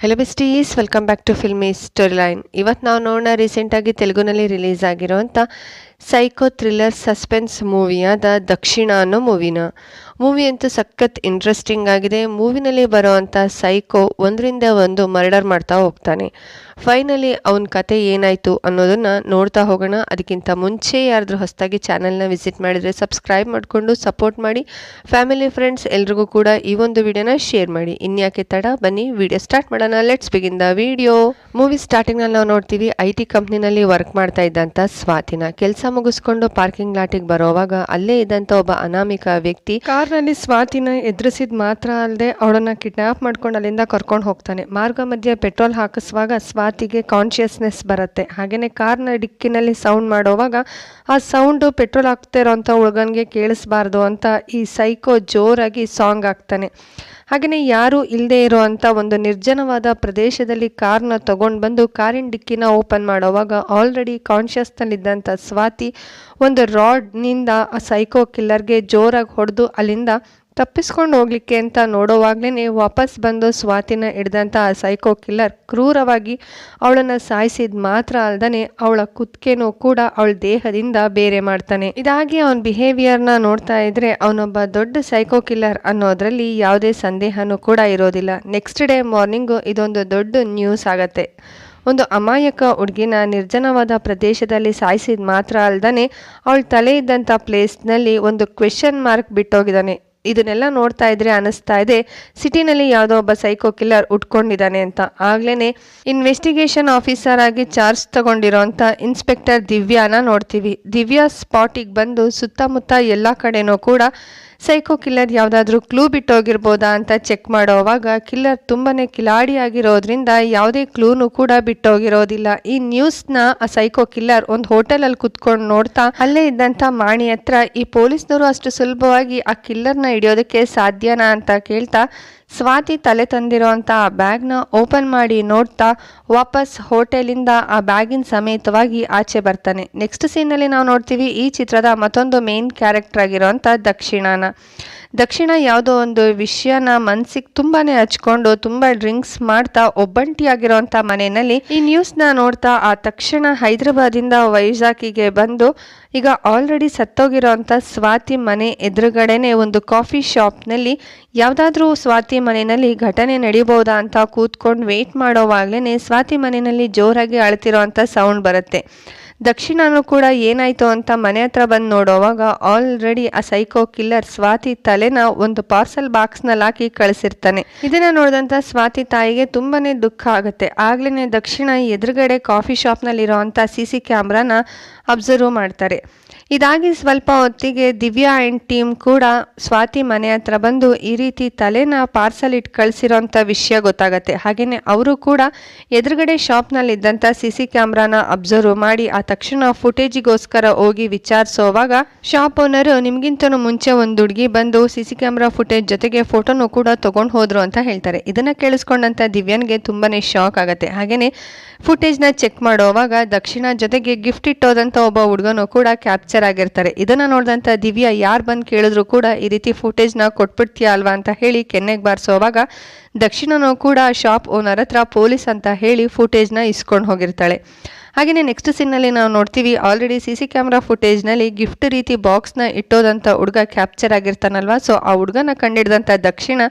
Hello besties welcome back to filmy story line ಇವತ್ತು ನಾವು ನೋಡೋಣ ರೀಸೆಂಟಾಗಿ ತೆಲುಗುನಲ್ಲಿ ರಿಲೀಸ್ ಆಗಿರುವಂಥ ಸೈಕೋ ಥ್ರಿಲ್ಲರ್ ಸಸ್ಪೆನ್ಸ್ ಮೂವಿಯಾದ ದಕ್ಷಿಣ ಅನ್ನೋ ಮೂವಿನ ಮೂವಿ ಅಂತೂ ಸಖತ್ ಇಂಟ್ರೆಸ್ಟಿಂಗ್ ಆಗಿದೆ. ಮೂವಿನಲ್ಲಿ ಬರೋವಂಥ ಸೈಕೋ ಒಂದರಿಂದ ಒಂದು ಮರ್ಡರ್ ಮಾಡ್ತಾ ಹೋಗ್ತಾನೆ. ಫೈನಲಿ ಅವನ ಕತೆ ಏನಾಯಿತು ಅನ್ನೋದನ್ನು ನೋಡ್ತಾ ಹೋಗೋಣ. ಅದಕ್ಕಿಂತ ಮುಂಚೆ ಯಾರಾದರೂ ಹೊಸದಾಗಿ ಚಾನಲ್ನ ವಿಸಿಟ್ ಮಾಡಿದರೆ ಸಬ್ಸ್ಕ್ರೈಬ್ ಮಾಡಿಕೊಂಡು ಸಪೋರ್ಟ್ ಮಾಡಿ. ಫ್ಯಾಮಿಲಿ ಫ್ರೆಂಡ್ಸ್ ಎಲ್ರಿಗೂ ಕೂಡ ಈ ಒಂದು ವಿಡಿಯೋನ ಶೇರ್ ಮಾಡಿ. ಇನ್ಯಾಕೆ ತಡ? ಬನ್ನಿ ವಿಡಿಯೋ ಸ್ಟಾರ್ಟ್ ಮಾಡೋಣ. Let's begin the video movie ಸ್ಟಾರ್ಟಿಂಗ್ನಲ್ಲಿ ನಾವು ನೋಡ್ತೀವಿ ಐ ಟಿ ಕಂಪ್ನಿನಲ್ಲಿ ವರ್ಕ್ ಮಾಡ್ತಾ ಇದ್ದಂಥ ಸ್ವಾತಿನ. ಕೆಲಸ ಮುಗಿಸ್ಕೊಂಡು ಪಾರ್ಕಿಂಗ್ ಲಾಟಿಗೆ ಬರೋವಾಗ ಅಲ್ಲೇ ಇದ್ದಂತ ಒಬ್ಬ ಅನಾಮಿಕ ವ್ಯಕ್ತಿ ಕಾರ್ನಲ್ಲಿ ಸ್ವಾತಿನ ಎದುರಿಸಿದ ಮಾತ್ರ ಅಲ್ಲದೆ ಅವಳನ್ನ ಕಿಡ್ನಾಪ್ ಮಾಡ್ಕೊಂಡು ಅಲ್ಲಿಂದ ಕರ್ಕೊಂಡು ಹೋಗ್ತಾನೆ. ಮಾರ್ಗ ಮಧ್ಯೆ ಪೆಟ್ರೋಲ್ ಹಾಕಿಸುವಾಗ ಸ್ವಾತಿಗೆ ಕಾನ್ಶಿಯಸ್ನೆಸ್ ಬರುತ್ತೆ. ಹಾಗೆಯೇ ಕಾರ್ನ ಡಿಕ್ಕಿನಲ್ಲಿ ಸೌಂಡ್ ಮಾಡೋವಾಗ ಆ ಸೌಂಡು ಪೆಟ್ರೋಲ್ ಹಾಕ್ತಾ ಇರೋಂಥ ಹುಡುಗನಿಗೆ ಕೇಳಿಸ್ಬಾರ್ದು ಅಂತ ಈ ಸೈಕೋ ಜೋರಾಗಿ ಸಾಂಗ್ ಹಾಕ್ತಾನೆ. ಹಾಗೆಯೇ ಯಾರೂ ಇಲ್ಲದೆ ಇರುವಂಥ ಒಂದು ನಿರ್ಜನವಾದ ಪ್ರದೇಶದಲ್ಲಿ ಕಾರ್ನ ತಗೊಂಡು ಬಂದು ಕಾರಿನ ಡಿಕ್ಕಿನ ಓಪನ್ ಮಾಡೋವಾಗ ಆಲ್ರೆಡಿ ಕಾನ್ಷಿಯಸ್ನಲ್ಲಿದ್ದಂಥ ಸ್ವಾತಿ ಒಂದು ರಾಡ್ನಿಂದ ಆ ಸೈಕೋ ಕಿಲ್ಲರ್ಗೆ ಜೋರಾಗಿ ಹೊಡೆದು ಅಲ್ಲಿಂದ ತಪ್ಪಿಸ್ಕೊಂಡು ಹೋಗ್ಲಿಕ್ಕೆ ಅಂತ ನೋಡೋವಾಗ್ಲೇ ವಾಪಸ್ ಬಂದು ಸ್ವಾತಿನ ಹಿಡ್ದಂಥ ಆ ಸೈಕೋ ಕಿಲ್ಲರ್ ಕ್ರೂರವಾಗಿ ಅವಳನ್ನು ಸಾಯಿಸಿದ ಮಾತ್ರ ಅಲ್ದೇ ಅವಳ ಕುತ್ತಿಗೆನೂ ಕೂಡ ಅವಳ ದೇಹದಿಂದ ಬೇರೆ ಮಾಡ್ತಾನೆ. ಇದಾಗಿ ಅವನ ಬಿಹೇವಿಯರ್ನ ನೋಡ್ತಾ ಇದ್ರೆ ಅವನೊಬ್ಬ ದೊಡ್ಡ ಸೈಕೋ ಕಿಲ್ಲರ್ ಅನ್ನೋದ್ರಲ್ಲಿ ಯಾವುದೇ ಸಂದೇಹನೂ ಕೂಡ ಇರೋದಿಲ್ಲ. ನೆಕ್ಸ್ಟ್ ಡೇ ಮಾರ್ನಿಂಗು ಇದೊಂದು ದೊಡ್ಡ ನ್ಯೂಸ್ ಆಗತ್ತೆ. ಒಂದು ಅಮಾಯಕ ಹುಡುಗಿನ ನಿರ್ಜನವಾದ ಪ್ರದೇಶದಲ್ಲಿ ಸಾಯಿಸಿದ ಮಾತ್ರ ಅಲ್ದೇ ಅವಳ ತಲೆ ಇದ್ದಂಥ ಪ್ಲೇಸ್ನಲ್ಲಿ ಒಂದು ಕ್ವೆಶನ್ ಮಾರ್ಕ್ ಬಿಟ್ಟೋಗಿದ್ದಾನೆ. ಇದನ್ನೆಲ್ಲ ನೋಡ್ತಾ ಇದ್ರೆ ಅನಿಸ್ತಾ ಇದೆ, ಸಿಟಿನಲ್ಲಿ ಯಾವುದೋ ಒಬ್ಬ ಸೈಕೋ ಕಿಲ್ಲರ್ ಉಟ್ಕೊಂಡಿದ್ದಾನೆ ಅಂತ. ಆಗ್ಲೇ ಇನ್ವೆಸ್ಟಿಗೇಷನ್ ಆಫೀಸರ್ ಆಗಿ ಚಾರ್ಜ್ ತಗೊಂಡಿರೋಂಥ ಇನ್ಸ್ಪೆಕ್ಟರ್ ದಿವ್ಯಾನ ನೋಡ್ತೀವಿ. ದಿವ್ಯಾ ಸ್ಪಾಟಿಗೆ ಬಂದು ಸುತ್ತಮುತ್ತ ಎಲ್ಲ ಕಡೆನೂ ಕೂಡ ಸೈಕೋ ಕಿಲ್ಲರ್ ಯಾವುದಾದ್ರೂ ಕ್ಲೂ ಬಿಟ್ಟೋಗಿರ್ಬೋದಾ ಅಂತ ಚೆಕ್ ಮಾಡೋವಾಗ ಕಿಲ್ಲರ್ ತುಂಬಾನೇ ಕಿಲಾಡಿಯಾಗಿರೋದ್ರಿಂದ ಯಾವುದೇ ಕ್ಲೂನು ಕೂಡ ಬಿಟ್ಟೋಗಿರೋದಿಲ್ಲ. ಈ ನ್ಯೂಸ್ನ ಆ ಸೈಕೋ ಕಿಲ್ಲರ್ ಒಂದು ಹೋಟೆಲಲ್ಲಿ ಕುತ್ಕೊಂಡು ನೋಡ್ತಾ ಅಲ್ಲೇ ಇದ್ದಂಥ ಮಾಣಿ ಹತ್ರ ಈ ಪೊಲೀಸ್ನವರು ಅಷ್ಟು ಸುಲಭವಾಗಿ ಆ ಕಿಲ್ಲರ್ನ ಹಿಡಿಯೋದಕ್ಕೆ ಸಾಧ್ಯನಾ ಅಂತ ಕೇಳ್ತಾ ಸ್ವಾತಿ ತಲೆ ತಂದಿರೋಂಥ ಆ ಬ್ಯಾಗ್ನ ಓಪನ್ ಮಾಡಿ ನೋಡ್ತಾ ವಾಪಸ್ ಹೋಟೆಲಿಂದ ಆ ಬ್ಯಾಗಿನ ಸಮೇತವಾಗಿ ಆಚೆ ಬರ್ತಾನೆ. ನೆಕ್ಸ್ಟ್ ಸೀನಲ್ಲಿ ನಾವು ನೋಡ್ತೀವಿ ಈ ಚಿತ್ರದ ಮತ್ತೊಂದು ಮೇನ್ ಕ್ಯಾರೆಕ್ಟರ್ ಆಗಿರುವಂತಹ ದಕ್ಷಿಣನ. ದಕ್ಷಿಣ ಯಾವುದೋ ಒಂದು ವಿಷಯನ ಮನ್ಸಿಗೆ ತುಂಬಾನೇ ಹಚ್ಕೊಂಡು ತುಂಬಾ ಡ್ರಿಂಕ್ಸ್ ಮಾಡ್ತಾ ಒಬ್ಬಂಟಿಯಾಗಿರೋಂಥ ಮನೆಯಲ್ಲಿ ಈ ನ್ಯೂಸ್ನ ನೋಡ್ತಾ ಆ ತಕ್ಷಣ ಹೈದರಾಬಾದಿಂದ ವೈಜಾಕಿಗೆ ಬಂದು ಈಗ ಆಲ್ರೆಡಿ ಸತ್ತೋಗಿರೋಂಥ ಸ್ವಾತಿ ಮನೆ ಎದುರುಗಡೆನೆ ಒಂದು ಕಾಫಿ ಶಾಪ್ನಲ್ಲಿ ಯಾವುದಾದ್ರೂ ಸ್ವಾತಿ ಮನೆಯಲ್ಲಿ ಘಟನೆ ನಡೀಬಹುದಾ ಅಂತ ಕೂತ್ಕೊಂಡು ವೇಟ್ ಮಾಡೋವಾಗ್ಲೇ ಸ್ವಾತಿ ಮನೆಯಲ್ಲಿ ಜೋರಾಗಿ ಅಳ್ತಿರೋಂಥ ಸೌಂಡ್ ಬರುತ್ತೆ. ದಕ್ಷಿಣನೂ ಕೂಡ ಏನಾಯ್ತು ಅಂತ ಮನೆ ಹತ್ರ ಬಂದು ನೋಡೋವಾಗ ಆಲ್ರೆಡಿ ಆ ಸೈಕೋ ಕಿಲ್ಲರ್ ಸ್ವಾತಿ ತಲೆನ ಒಂದು ಪಾರ್ಸಲ್ ಬಾಕ್ಸ್ನಲ್ಲಿ ಹಾಕಿ ಕಳಿಸಿರ್ತಾನೆ. ಇದನ್ನ ನೋಡಿದಂಥ ಸ್ವಾತಿ ತಾಯಿಗೆ ತುಂಬಾನೇ ದುಃಖ ಆಗುತ್ತೆ. ಆಗ್ಲೇ ದಕ್ಷಿಣ ಎದುರುಗಡೆ ಕಾಫಿ ಶಾಪ್ನಲ್ಲಿರೋವಂಥ ಸಿ ಸಿ ಕ್ಯಾಮ್ರಾನ ಅಬ್ಸರ್ವ್ ಮಾಡ್ತಾರೆ. ಇದಾಗಿ ಸ್ವಲ್ಪ ಹೊತ್ತಿಗೆ ದಿವ್ಯಾ ಆ್ಯಂಡ್ ಟೀಮ್ ಕೂಡ ಸ್ವಾತಿ ಮನೆ ಹತ್ರ ಬಂದು ಈ ರೀತಿ ತಲೆನ ಪಾರ್ಸಲ್ ಇಟ್ಟು ಕಳಿಸಿರೋಂಥ ವಿಷಯ ಗೊತ್ತಾಗತ್ತೆ. ಹಾಗೆಯೇ ಅವರು ಕೂಡ ಎದುರುಗಡೆ ಶಾಪ್ನಲ್ಲಿದ್ದಂಥ ಸಿ ಸಿ ಕ್ಯಾಮ್ರಾನ ಅಬ್ಸರ್ವ್ ಮಾಡಿ ಆ ತಕ್ಷಣ ಫುಟೇಜಿಗೋಸ್ಕರ ಹೋಗಿ ವಿಚಾರಿಸೋವಾಗ ಶಾಪ್ ಓನರು ನಿಮಗಿಂತನೂ ಮುಂಚೆ ಒಂದು ಹುಡುಗಿ ಬಂದು ಸಿ ಸಿ ಕ್ಯಾಮ್ರಾ ಫುಟೇಜ್ ಜೊತೆಗೆ ಫೋಟೋನು ಕೂಡ ತೊಗೊಂಡು ಹೋದರು ಅಂತ ಹೇಳ್ತಾರೆ. ಇದನ್ನು ಕೇಳಿಸ್ಕೊಂಡಂಥ ದಿವ್ಯನ್ಗೆ ತುಂಬಾ ಶಾಕ್ ಆಗುತ್ತೆ. ಹಾಗೆಯೇ ಫುಟೇಜ್ನ ಚೆಕ್ ಮಾಡೋವಾಗ ದಕ್ಷಿಣ ಜೊತೆಗೆ ಗಿಫ್ಟ್ ಇಟ್ಟೋದಂಥ ಒಬ್ಬ ಹುಡುಗನೂ ಕೂಡ ಕ್ಯಾಪ್ಚರ್ ಆಗಿರ್ತಾರೆ. ಇದನ್ನ ನೋಡಿದಂಥ ದಿವ್ಯಾ ಯಾರು ಬಂದು ಕೇಳಿದ್ರು ಕೂಡ ಈ ರೀತಿ ಫುಟೇಜ್ನ ಕೊಟ್ಬಿಡ್ತೀಯ ಅಲ್ವಾ ಅಂತ ಹೇಳಿ ಕೆನ್ನೆಗೆ ಬಾರಿಸೋವಾಗ ದಕ್ಷಿಣನೂ ಕೂಡ ಶಾಪ್ ಓನರ್ ಹತ್ರ ಪೊಲೀಸ್ ಅಂತ ಹೇಳಿ ಫುಟೇಜ್ನ ಇಸ್ಕೊಂಡು ಹೋಗಿರ್ತಾಳೆ. ಹಾಗೆಯೇ ನೆಕ್ಸ್ಟ್ ಸೀನ್ನಲ್ಲಿ ನಾವು ನೋಡ್ತೀವಿ ಆಲ್ರೆಡಿ ಸಿ ಸಿ ಕ್ಯಾಮ್ರಾ ಫುಟೇಜ್ನಲ್ಲಿ ಗಿಫ್ಟ್ ರೀತಿ ಬಾಕ್ಸ್ನ ಇಟ್ಟೋದಂಥ ಹುಡುಗ ಕ್ಯಾಪ್ಚರ್ ಆಗಿರ್ತಾನಲ್ವ? ಸೊ ಆ ಹುಡುಗನ ಕಂಡಿಡ್ದಂಥ ದಕ್ಷಿಣ,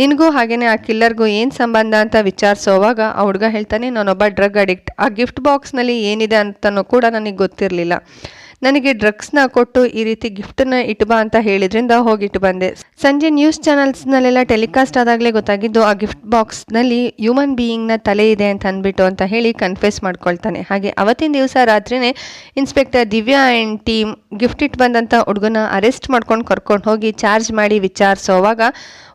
ನಿನಗೂ ಹಾಗೆಯೇ ಆ ಕಿಲ್ಲರ್ಗೂ ಏನು ಸಂಬಂಧ ಅಂತ ವಿಚಾರಿಸೋವಾಗ ಆ ಹುಡುಗ ಹೇಳ್ತಾನೆ, ನಾನೊಬ್ಬ ಡ್ರಗ್ ಅಡಿಕ್ಟ್ ಆ ಗಿಫ್ಟ್ ಬಾಕ್ಸ್ನಲ್ಲಿ ಏನಿದೆ ಅಂತಲೂ ಕೂಡ ನನಗೆ ಗೊತ್ತಿರಲಿಲ್ಲ. ನನಗೆ ಡ್ರಗ್ಸ್ನ ಕೊಟ್ಟು ಈ ರೀತಿ ಗಿಫ್ಟನ್ನ ಇಟ್ಬಾ ಅಂತ ಹೇಳಿದ್ರಿಂದ ಹೋಗಿಟ್ಟು ಬಂದೆ. ಸಂಜೆ ನ್ಯೂಸ್ ಚಾನಲ್ಸ್ನಲ್ಲೆಲ್ಲ ಟೆಲಿಕಾಸ್ಟ್ ಆದಾಗಲೇ ಗೊತ್ತಾಗಿದ್ದು, ಆ ಗಿಫ್ಟ್ ಬಾಕ್ಸ್ನಲ್ಲಿ ಹ್ಯೂಮನ್ ಬೀಯಿಂಗ್ನ ತಲೆ ಇದೆ ಅಂತ ಅಂದ್ಬಿಟ್ಟು ಅಂತ ಹೇಳಿ ಕನ್ಫ್ಯೂಸ್ ಮಾಡ್ಕೊಳ್ತಾನೆ. ಹಾಗೆ ಅವತ್ತಿನ ದಿವಸ ರಾತ್ರಿನೇ inspector Divya and team gift ಇಟ್ಟು ಬಂದಂಥ ಹುಡುಗನ ಅರೆಸ್ಟ್ ಮಾಡ್ಕೊಂಡು ಕರ್ಕೊಂಡು ಹೋಗಿ ಚಾರ್ಜ್ ಮಾಡಿ ವಿಚಾರಿಸೋವಾಗ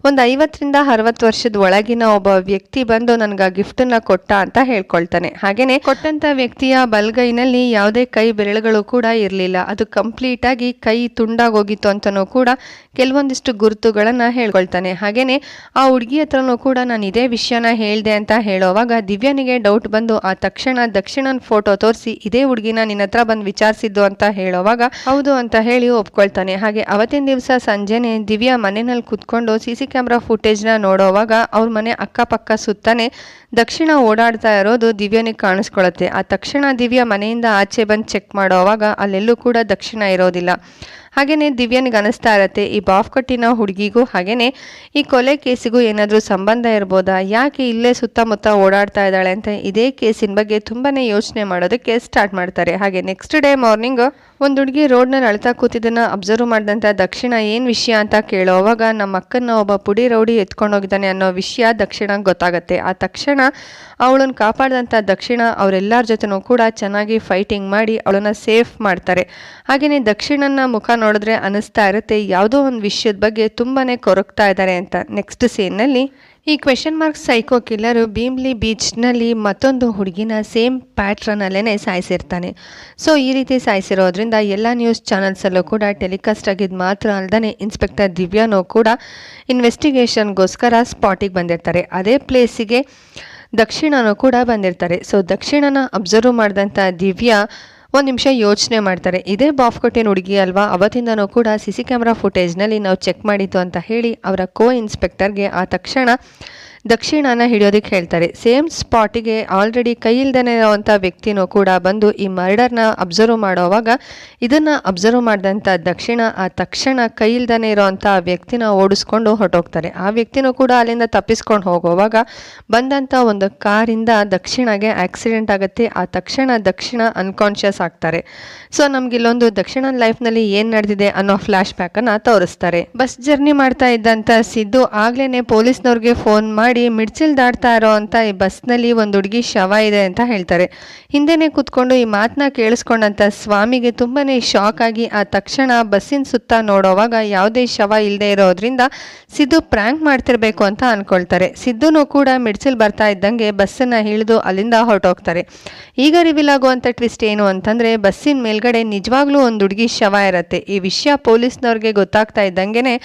ಒಂದು ಐವತ್ತರಿಂದ ಅರವತ್ತು ವರ್ಷದ ಒಳಗಿನ ಒಬ್ಬ ವ್ಯಕ್ತಿ ಬಂದು ನನಗೆ ಗಿಫ್ಟನ್ನ ಕೊಟ್ಟ ಅಂತ ಹೇಳ್ಕೊಳ್ತಾನೆ. ಹಾಗೇನೆ ಕೊಟ್ಟಂತ ವ್ಯಕ್ತಿಯ ಬಲ್ಗೈನಲ್ಲಿ ಯಾವುದೇ ಕೈ ಬೆರಳುಗಳು ಕೂಡ ಇರಲಿಲ್ಲ. ಅದು ಕಂಪ್ಲೀಟ್ ಆಗಿ ಕೈ ತುಂಡಾಗೋಗಿತ್ತು ಅಂತನೂ ಕೂಡ ಕೆಲವೊಂದಿಷ್ಟು ಗುರುತುಗಳನ್ನ ಹೇಳ್ಕೊಳ್ತಾನೆ. ಹಾಗೇನೆ ಆ ಹುಡುಗಿ ಹತ್ರನೂ ಕೂಡ ನಾನು ಇದೇ ವಿಷಯನ ಹೇಳಿದೆ ಅಂತ ಹೇಳೋವಾಗ ದಿವ್ಯನಿಗೆ ಡೌಟ್ ಬಂದು ಆ ತಕ್ಷಣ ದಕ್ಷಿಣನ್ ಫೋಟೋ ತೋರಿಸಿ ಇದೇ ಹುಡುಗಿನ ನಿನ್ನ ಹತ್ರ ಬಂದು ವಿಚಾರಿಸಿದ್ದು ಅಂತ ಹೇಳೋವಾಗ ಹೌದು ಅಂತ ಹೇಳಿ ಒಪ್ಕೊಳ್ತಾನೆ. ಹಾಗೆ ಅವತ್ತಿನ ದಿವಸ ಸಂಜೆನೆ ದಿವ್ಯಾ ಮನೆಯಲ್ಲಿ ಕುತ್ಕೊಂಡು ಸಿ ಕ್ಯಾಮ್ರಾ ಫುಟೇಜ್ನ ನೋಡೋವಾಗ ಅವ್ರ ಮನೆ ಅಕ್ಕಪಕ್ಕ ಸುತ್ತಾನೆ ದಕ್ಷಿಣ ಓಡಾಡ್ತಾ ಇರೋದು ದಿವ್ಯನಿಗೆ ಕಾಣಿಸ್ಕೊಳತ್ತೆ. ಆ ತಕ್ಷಣ ದಿವ್ಯ ಮನೆಯಿಂದ ಆಚೆ ಬಂದು ಚೆಕ್ ಮಾಡೋವಾಗ ಅಲ್ಲೆಲ್ಲೂ ಕೂಡ ದಕ್ಷಿಣ ಇರೋದಿಲ್ಲ. ಹಾಗೆಯೇ ದಿವ್ಯನಿಗೆ ಅನಿಸ್ತಾ ಇರತ್ತೆ. ಈ ಬಾಫ್ ಕಟ್ಟಿನ ಹುಡುಗಿಗೂ ಹಾಗೆಯೇ ಈ ಕೊಲೆ ಕೇಸಿಗೂ ಏನಾದರೂ ಸಂಬಂಧ ಇರ್ಬೋದಾ? ಯಾಕೆ ಇಲ್ಲೇ ಸುತ್ತಮುತ್ತ ಓಡಾಡ್ತಾ ಇದ್ದಾಳೆ ಅಂತ ಇದೇ ಕೇಸಿನ ಬಗ್ಗೆ ತುಂಬಾ ಯೋಚನೆ ಮಾಡೋದಕ್ಕೆ ಸ್ಟಾರ್ಟ್ ಮಾಡ್ತಾರೆ. ಹಾಗೆ ನೆಕ್ಸ್ಟ್ ಡೇ ಮಾರ್ನಿಂಗ್ ಒಂದು ಹುಡುಗಿ ರೋಡ್ನಲ್ಲಿ ಅಳ್ತಾ ಕೂತಿದ್ದನ್ನು ಅಬ್ಸರ್ವ್ ಮಾಡಿದಂಥ ದಕ್ಷಿಣ ಏನು ವಿಷಯ ಅಂತ ಕೇಳೋವಾಗ ನಮ್ಮ ಅಕ್ಕನ ಒಬ್ಬ ಪುಡಿ ರೌಡಿ ಎತ್ಕೊಂಡು ಹೋಗಿದ್ದಾನೆ ಅನ್ನೋ ವಿಷಯ ದಕ್ಷಿಣ ಗೊತ್ತಾಗತ್ತೆ. ಆ ತಕ್ಷಣ ಅವಳನ್ನು ಕಾಪಾಡಿದಂಥ ದಕ್ಷಿಣ ಅವರೆಲ್ಲರ ಜೊತೆನೂ ಕೂಡ ಚೆನ್ನಾಗಿ ಫೈಟಿಂಗ್ ಮಾಡಿ ಅವಳನ್ನು ಸೇಫ್ ಮಾಡ್ತಾರೆ. ಹಾಗೆಯೇ ದಕ್ಷಿಣನ ಮುಖ ನೋಡಿದ್ರೆ ಅನ್ನಿಸ್ತಾ ಇರುತ್ತೆ, ಯಾವುದೋ ಒಂದು ವಿಷಯದ ಬಗ್ಗೆ ತುಂಬಾ ಕೊರಗ್ತಾ ಇದ್ದಾರೆ ಅಂತ. ನೆಕ್ಸ್ಟ್ ಸೀನ್ನಲ್ಲಿ ಈ question mark psycho killer Bheemili ಬೀಚ್ನಲ್ಲಿ ಮತ್ತೊಂದು ಹುಡುಗಿನ ಸೇಮ್ ಪ್ಯಾಟ್ರನಲ್ಲೇ ಸಾಯಿಸಿರ್ತಾನೆ. ಸೊ ಈ ರೀತಿ ಸಾಯಿಸಿರೋದ್ರಿಂದ ಎಲ್ಲ ನ್ಯೂಸ್ ಚಾನಲ್ಸಲ್ಲೂ ಕೂಡ ಟೆಲಿಕಾಸ್ಟ್ ಆಗಿದ್ದು ಮಾತ್ರ ಅಲ್ಲದೆ ಇನ್ಸ್ಪೆಕ್ಟರ್ ದಿವ್ಯಾನೂ ಕೂಡ ಇನ್ವೆಸ್ಟಿಗೇಷನ್ಗೋಸ್ಕರ ಸ್ಪಾಟಿಗೆ ಬಂದಿರ್ತಾರೆ. ಅದೇ ಪ್ಲೇಸಿಗೆ ದಕ್ಷಿಣನೂ ಕೂಡ ಬಂದಿರ್ತಾರೆ. ಸೊ ದಕ್ಷಿಣನ ಅಬ್ಸರ್ವ್ ಮಾಡಿದಂಥ ದಿವ್ಯಾ ಒಂದು ನಿಮಿಷ ಯೋಚನೆ ಮಾಡ್ತಾರೆ. ಇದೇ ಬಾಫ್ ಕೊಟ್ಟಿನ ಹುಡುಗಿ ಅಲ್ವಾ? ಅವತ್ತಿಂದನೂ ಕೂಡ ಸಿ ಸಿ ಕ್ಯಾಮ್ರಾ ಫುಟೇಜ್ನಲ್ಲಿ ನಾವು ಚೆಕ್ ಮಾಡಿದ್ದು ಅಂತ ಹೇಳಿ ಅವರ ಕೋ ಇನ್ಸ್ಪೆಕ್ಟರ್ಗೆ ಆ ತಕ್ಷಣ ದಕ್ಷಿಣನ ಹಿಡಿಯೋದಕ್ಕೆ ಹೇಳ್ತಾರೆ. ಸೇಮ್ ಸ್ಪಾಟಿಗೆ ಆಲ್ರೆಡಿ ಕೈ ಇಲ್ದೇ ಇರೋವಂಥ ವ್ಯಕ್ತಿನೂ ಕೂಡ ಬಂದು ಈ ಮರ್ಡರ್ನ ಅಬ್ಸರ್ವ್ ಮಾಡೋವಾಗ ಇದನ್ನು ಅಬ್ಸರ್ವ್ ಮಾಡಿದಂಥ ದಕ್ಷಿಣ, ಆ ತಕ್ಷಣ ಕೈ ಇಲ್ದೇ ಇರೋವಂಥ ವ್ಯಕ್ತಿನ ಓಡಿಸ್ಕೊಂಡು ಹೊರಟೋಗ್ತಾರೆ. ಆ ವ್ಯಕ್ತಿನೂ ಕೂಡ ಅಲ್ಲಿಂದ ತಪ್ಪಿಸ್ಕೊಂಡು ಹೋಗುವಾಗ ಬಂದಂಥ ಒಂದು ಕಾರಿಂದ ದಕ್ಷಿಣಗೆ ಆಕ್ಸಿಡೆಂಟ್ ಆಗುತ್ತೆ. ಆ ತಕ್ಷಣ ದಕ್ಷಿಣ ಅನ್ಕಾನ್ಷಿಯಸ್ ಆಗ್ತಾರೆ. ಸೊ ನಮ್ಗೆ ಇಲ್ಲೊಂದು ದಕ್ಷಿಣ ಲೈಫ್ನಲ್ಲಿ ಏನು ನಡೆದಿದೆ ಅನ್ನೋ ಫ್ಲ್ಯಾಶ್ ಬ್ಯಾಕನ್ನು ತೋರಿಸ್ತಾರೆ. ಬಸ್ ಜರ್ನಿ ಮಾಡ್ತಾ ಇದ್ದಂಥ ಸಿದ್ದು ಆಗ್ಲೇ ಪೊಲೀಸ್ನವ್ರಿಗೆ ಫೋನ್ ಮಾಡಿ ಮಿಡ್ಚಿಲ್ ದಾಟ್ತಾ ಇರೋ ಅಂತ ಈ ಬಸ್ನಲ್ಲಿ ಒಂದು ಹುಡುಗಿ ಶವ ಇದೆ ಅಂತ ಹೇಳ್ತಾರೆ. ಹಿಂದೆನೆ ಕೂತ್ಕೊಂಡು ಈ ಮಾತನ್ನ ಕೇಳಿಸ್ಕೊಂಡಂತ ಸ್ವಾಮಿಗೆ ತುಂಬಾನೇ ಶಾಕ್ ಆಗಿ ಆ ತಕ್ಷಣ ಬಸ್ಸಿನ ಸುತ್ತ ನೋಡೋವಾಗ ಯಾವುದೇ ಶವ ಇಲ್ಲದೆ ಇರೋದ್ರಿಂದ ಸಿದ್ದು ಪ್ರ್ಯಾಂಕ್ ಮಾಡ್ತಿರ್ಬೇಕು ಅಂತ ಅನ್ಕೊಳ್ತಾರೆ. ಸಿದ್ದುನು ಕೂಡ ಮಿಡ್ಚಲ್ ಬರ್ತಾ ಇದ್ದಂಗೆ ಬಸ್ಸನ್ನ ಹಿಡಿದು ಅಲ್ಲಿಂದ ಹೊರಟೋಗ್ತಾರೆ. ಈಗ ರಿವೀಲ್ ಆಗುವಂತ ಟ್ವಿಸ್ಟ್ ಏನು ಅಂತಂದ್ರೆ ಬಸ್ಸಿನ ಮೇಲ್ಗಡೆ ನಿಜವಾಗ್ಲೂ ಒಂದು ಹುಡುಗಿ ಶವ ಇರತ್ತೆ. ಈ ವಿಷಯ ಪೊಲೀಸ್ನವ್ರಿಗೆ ಗೊತ್ತಾಗ್ತಾ ಇದ್ದಂಗೆನೆ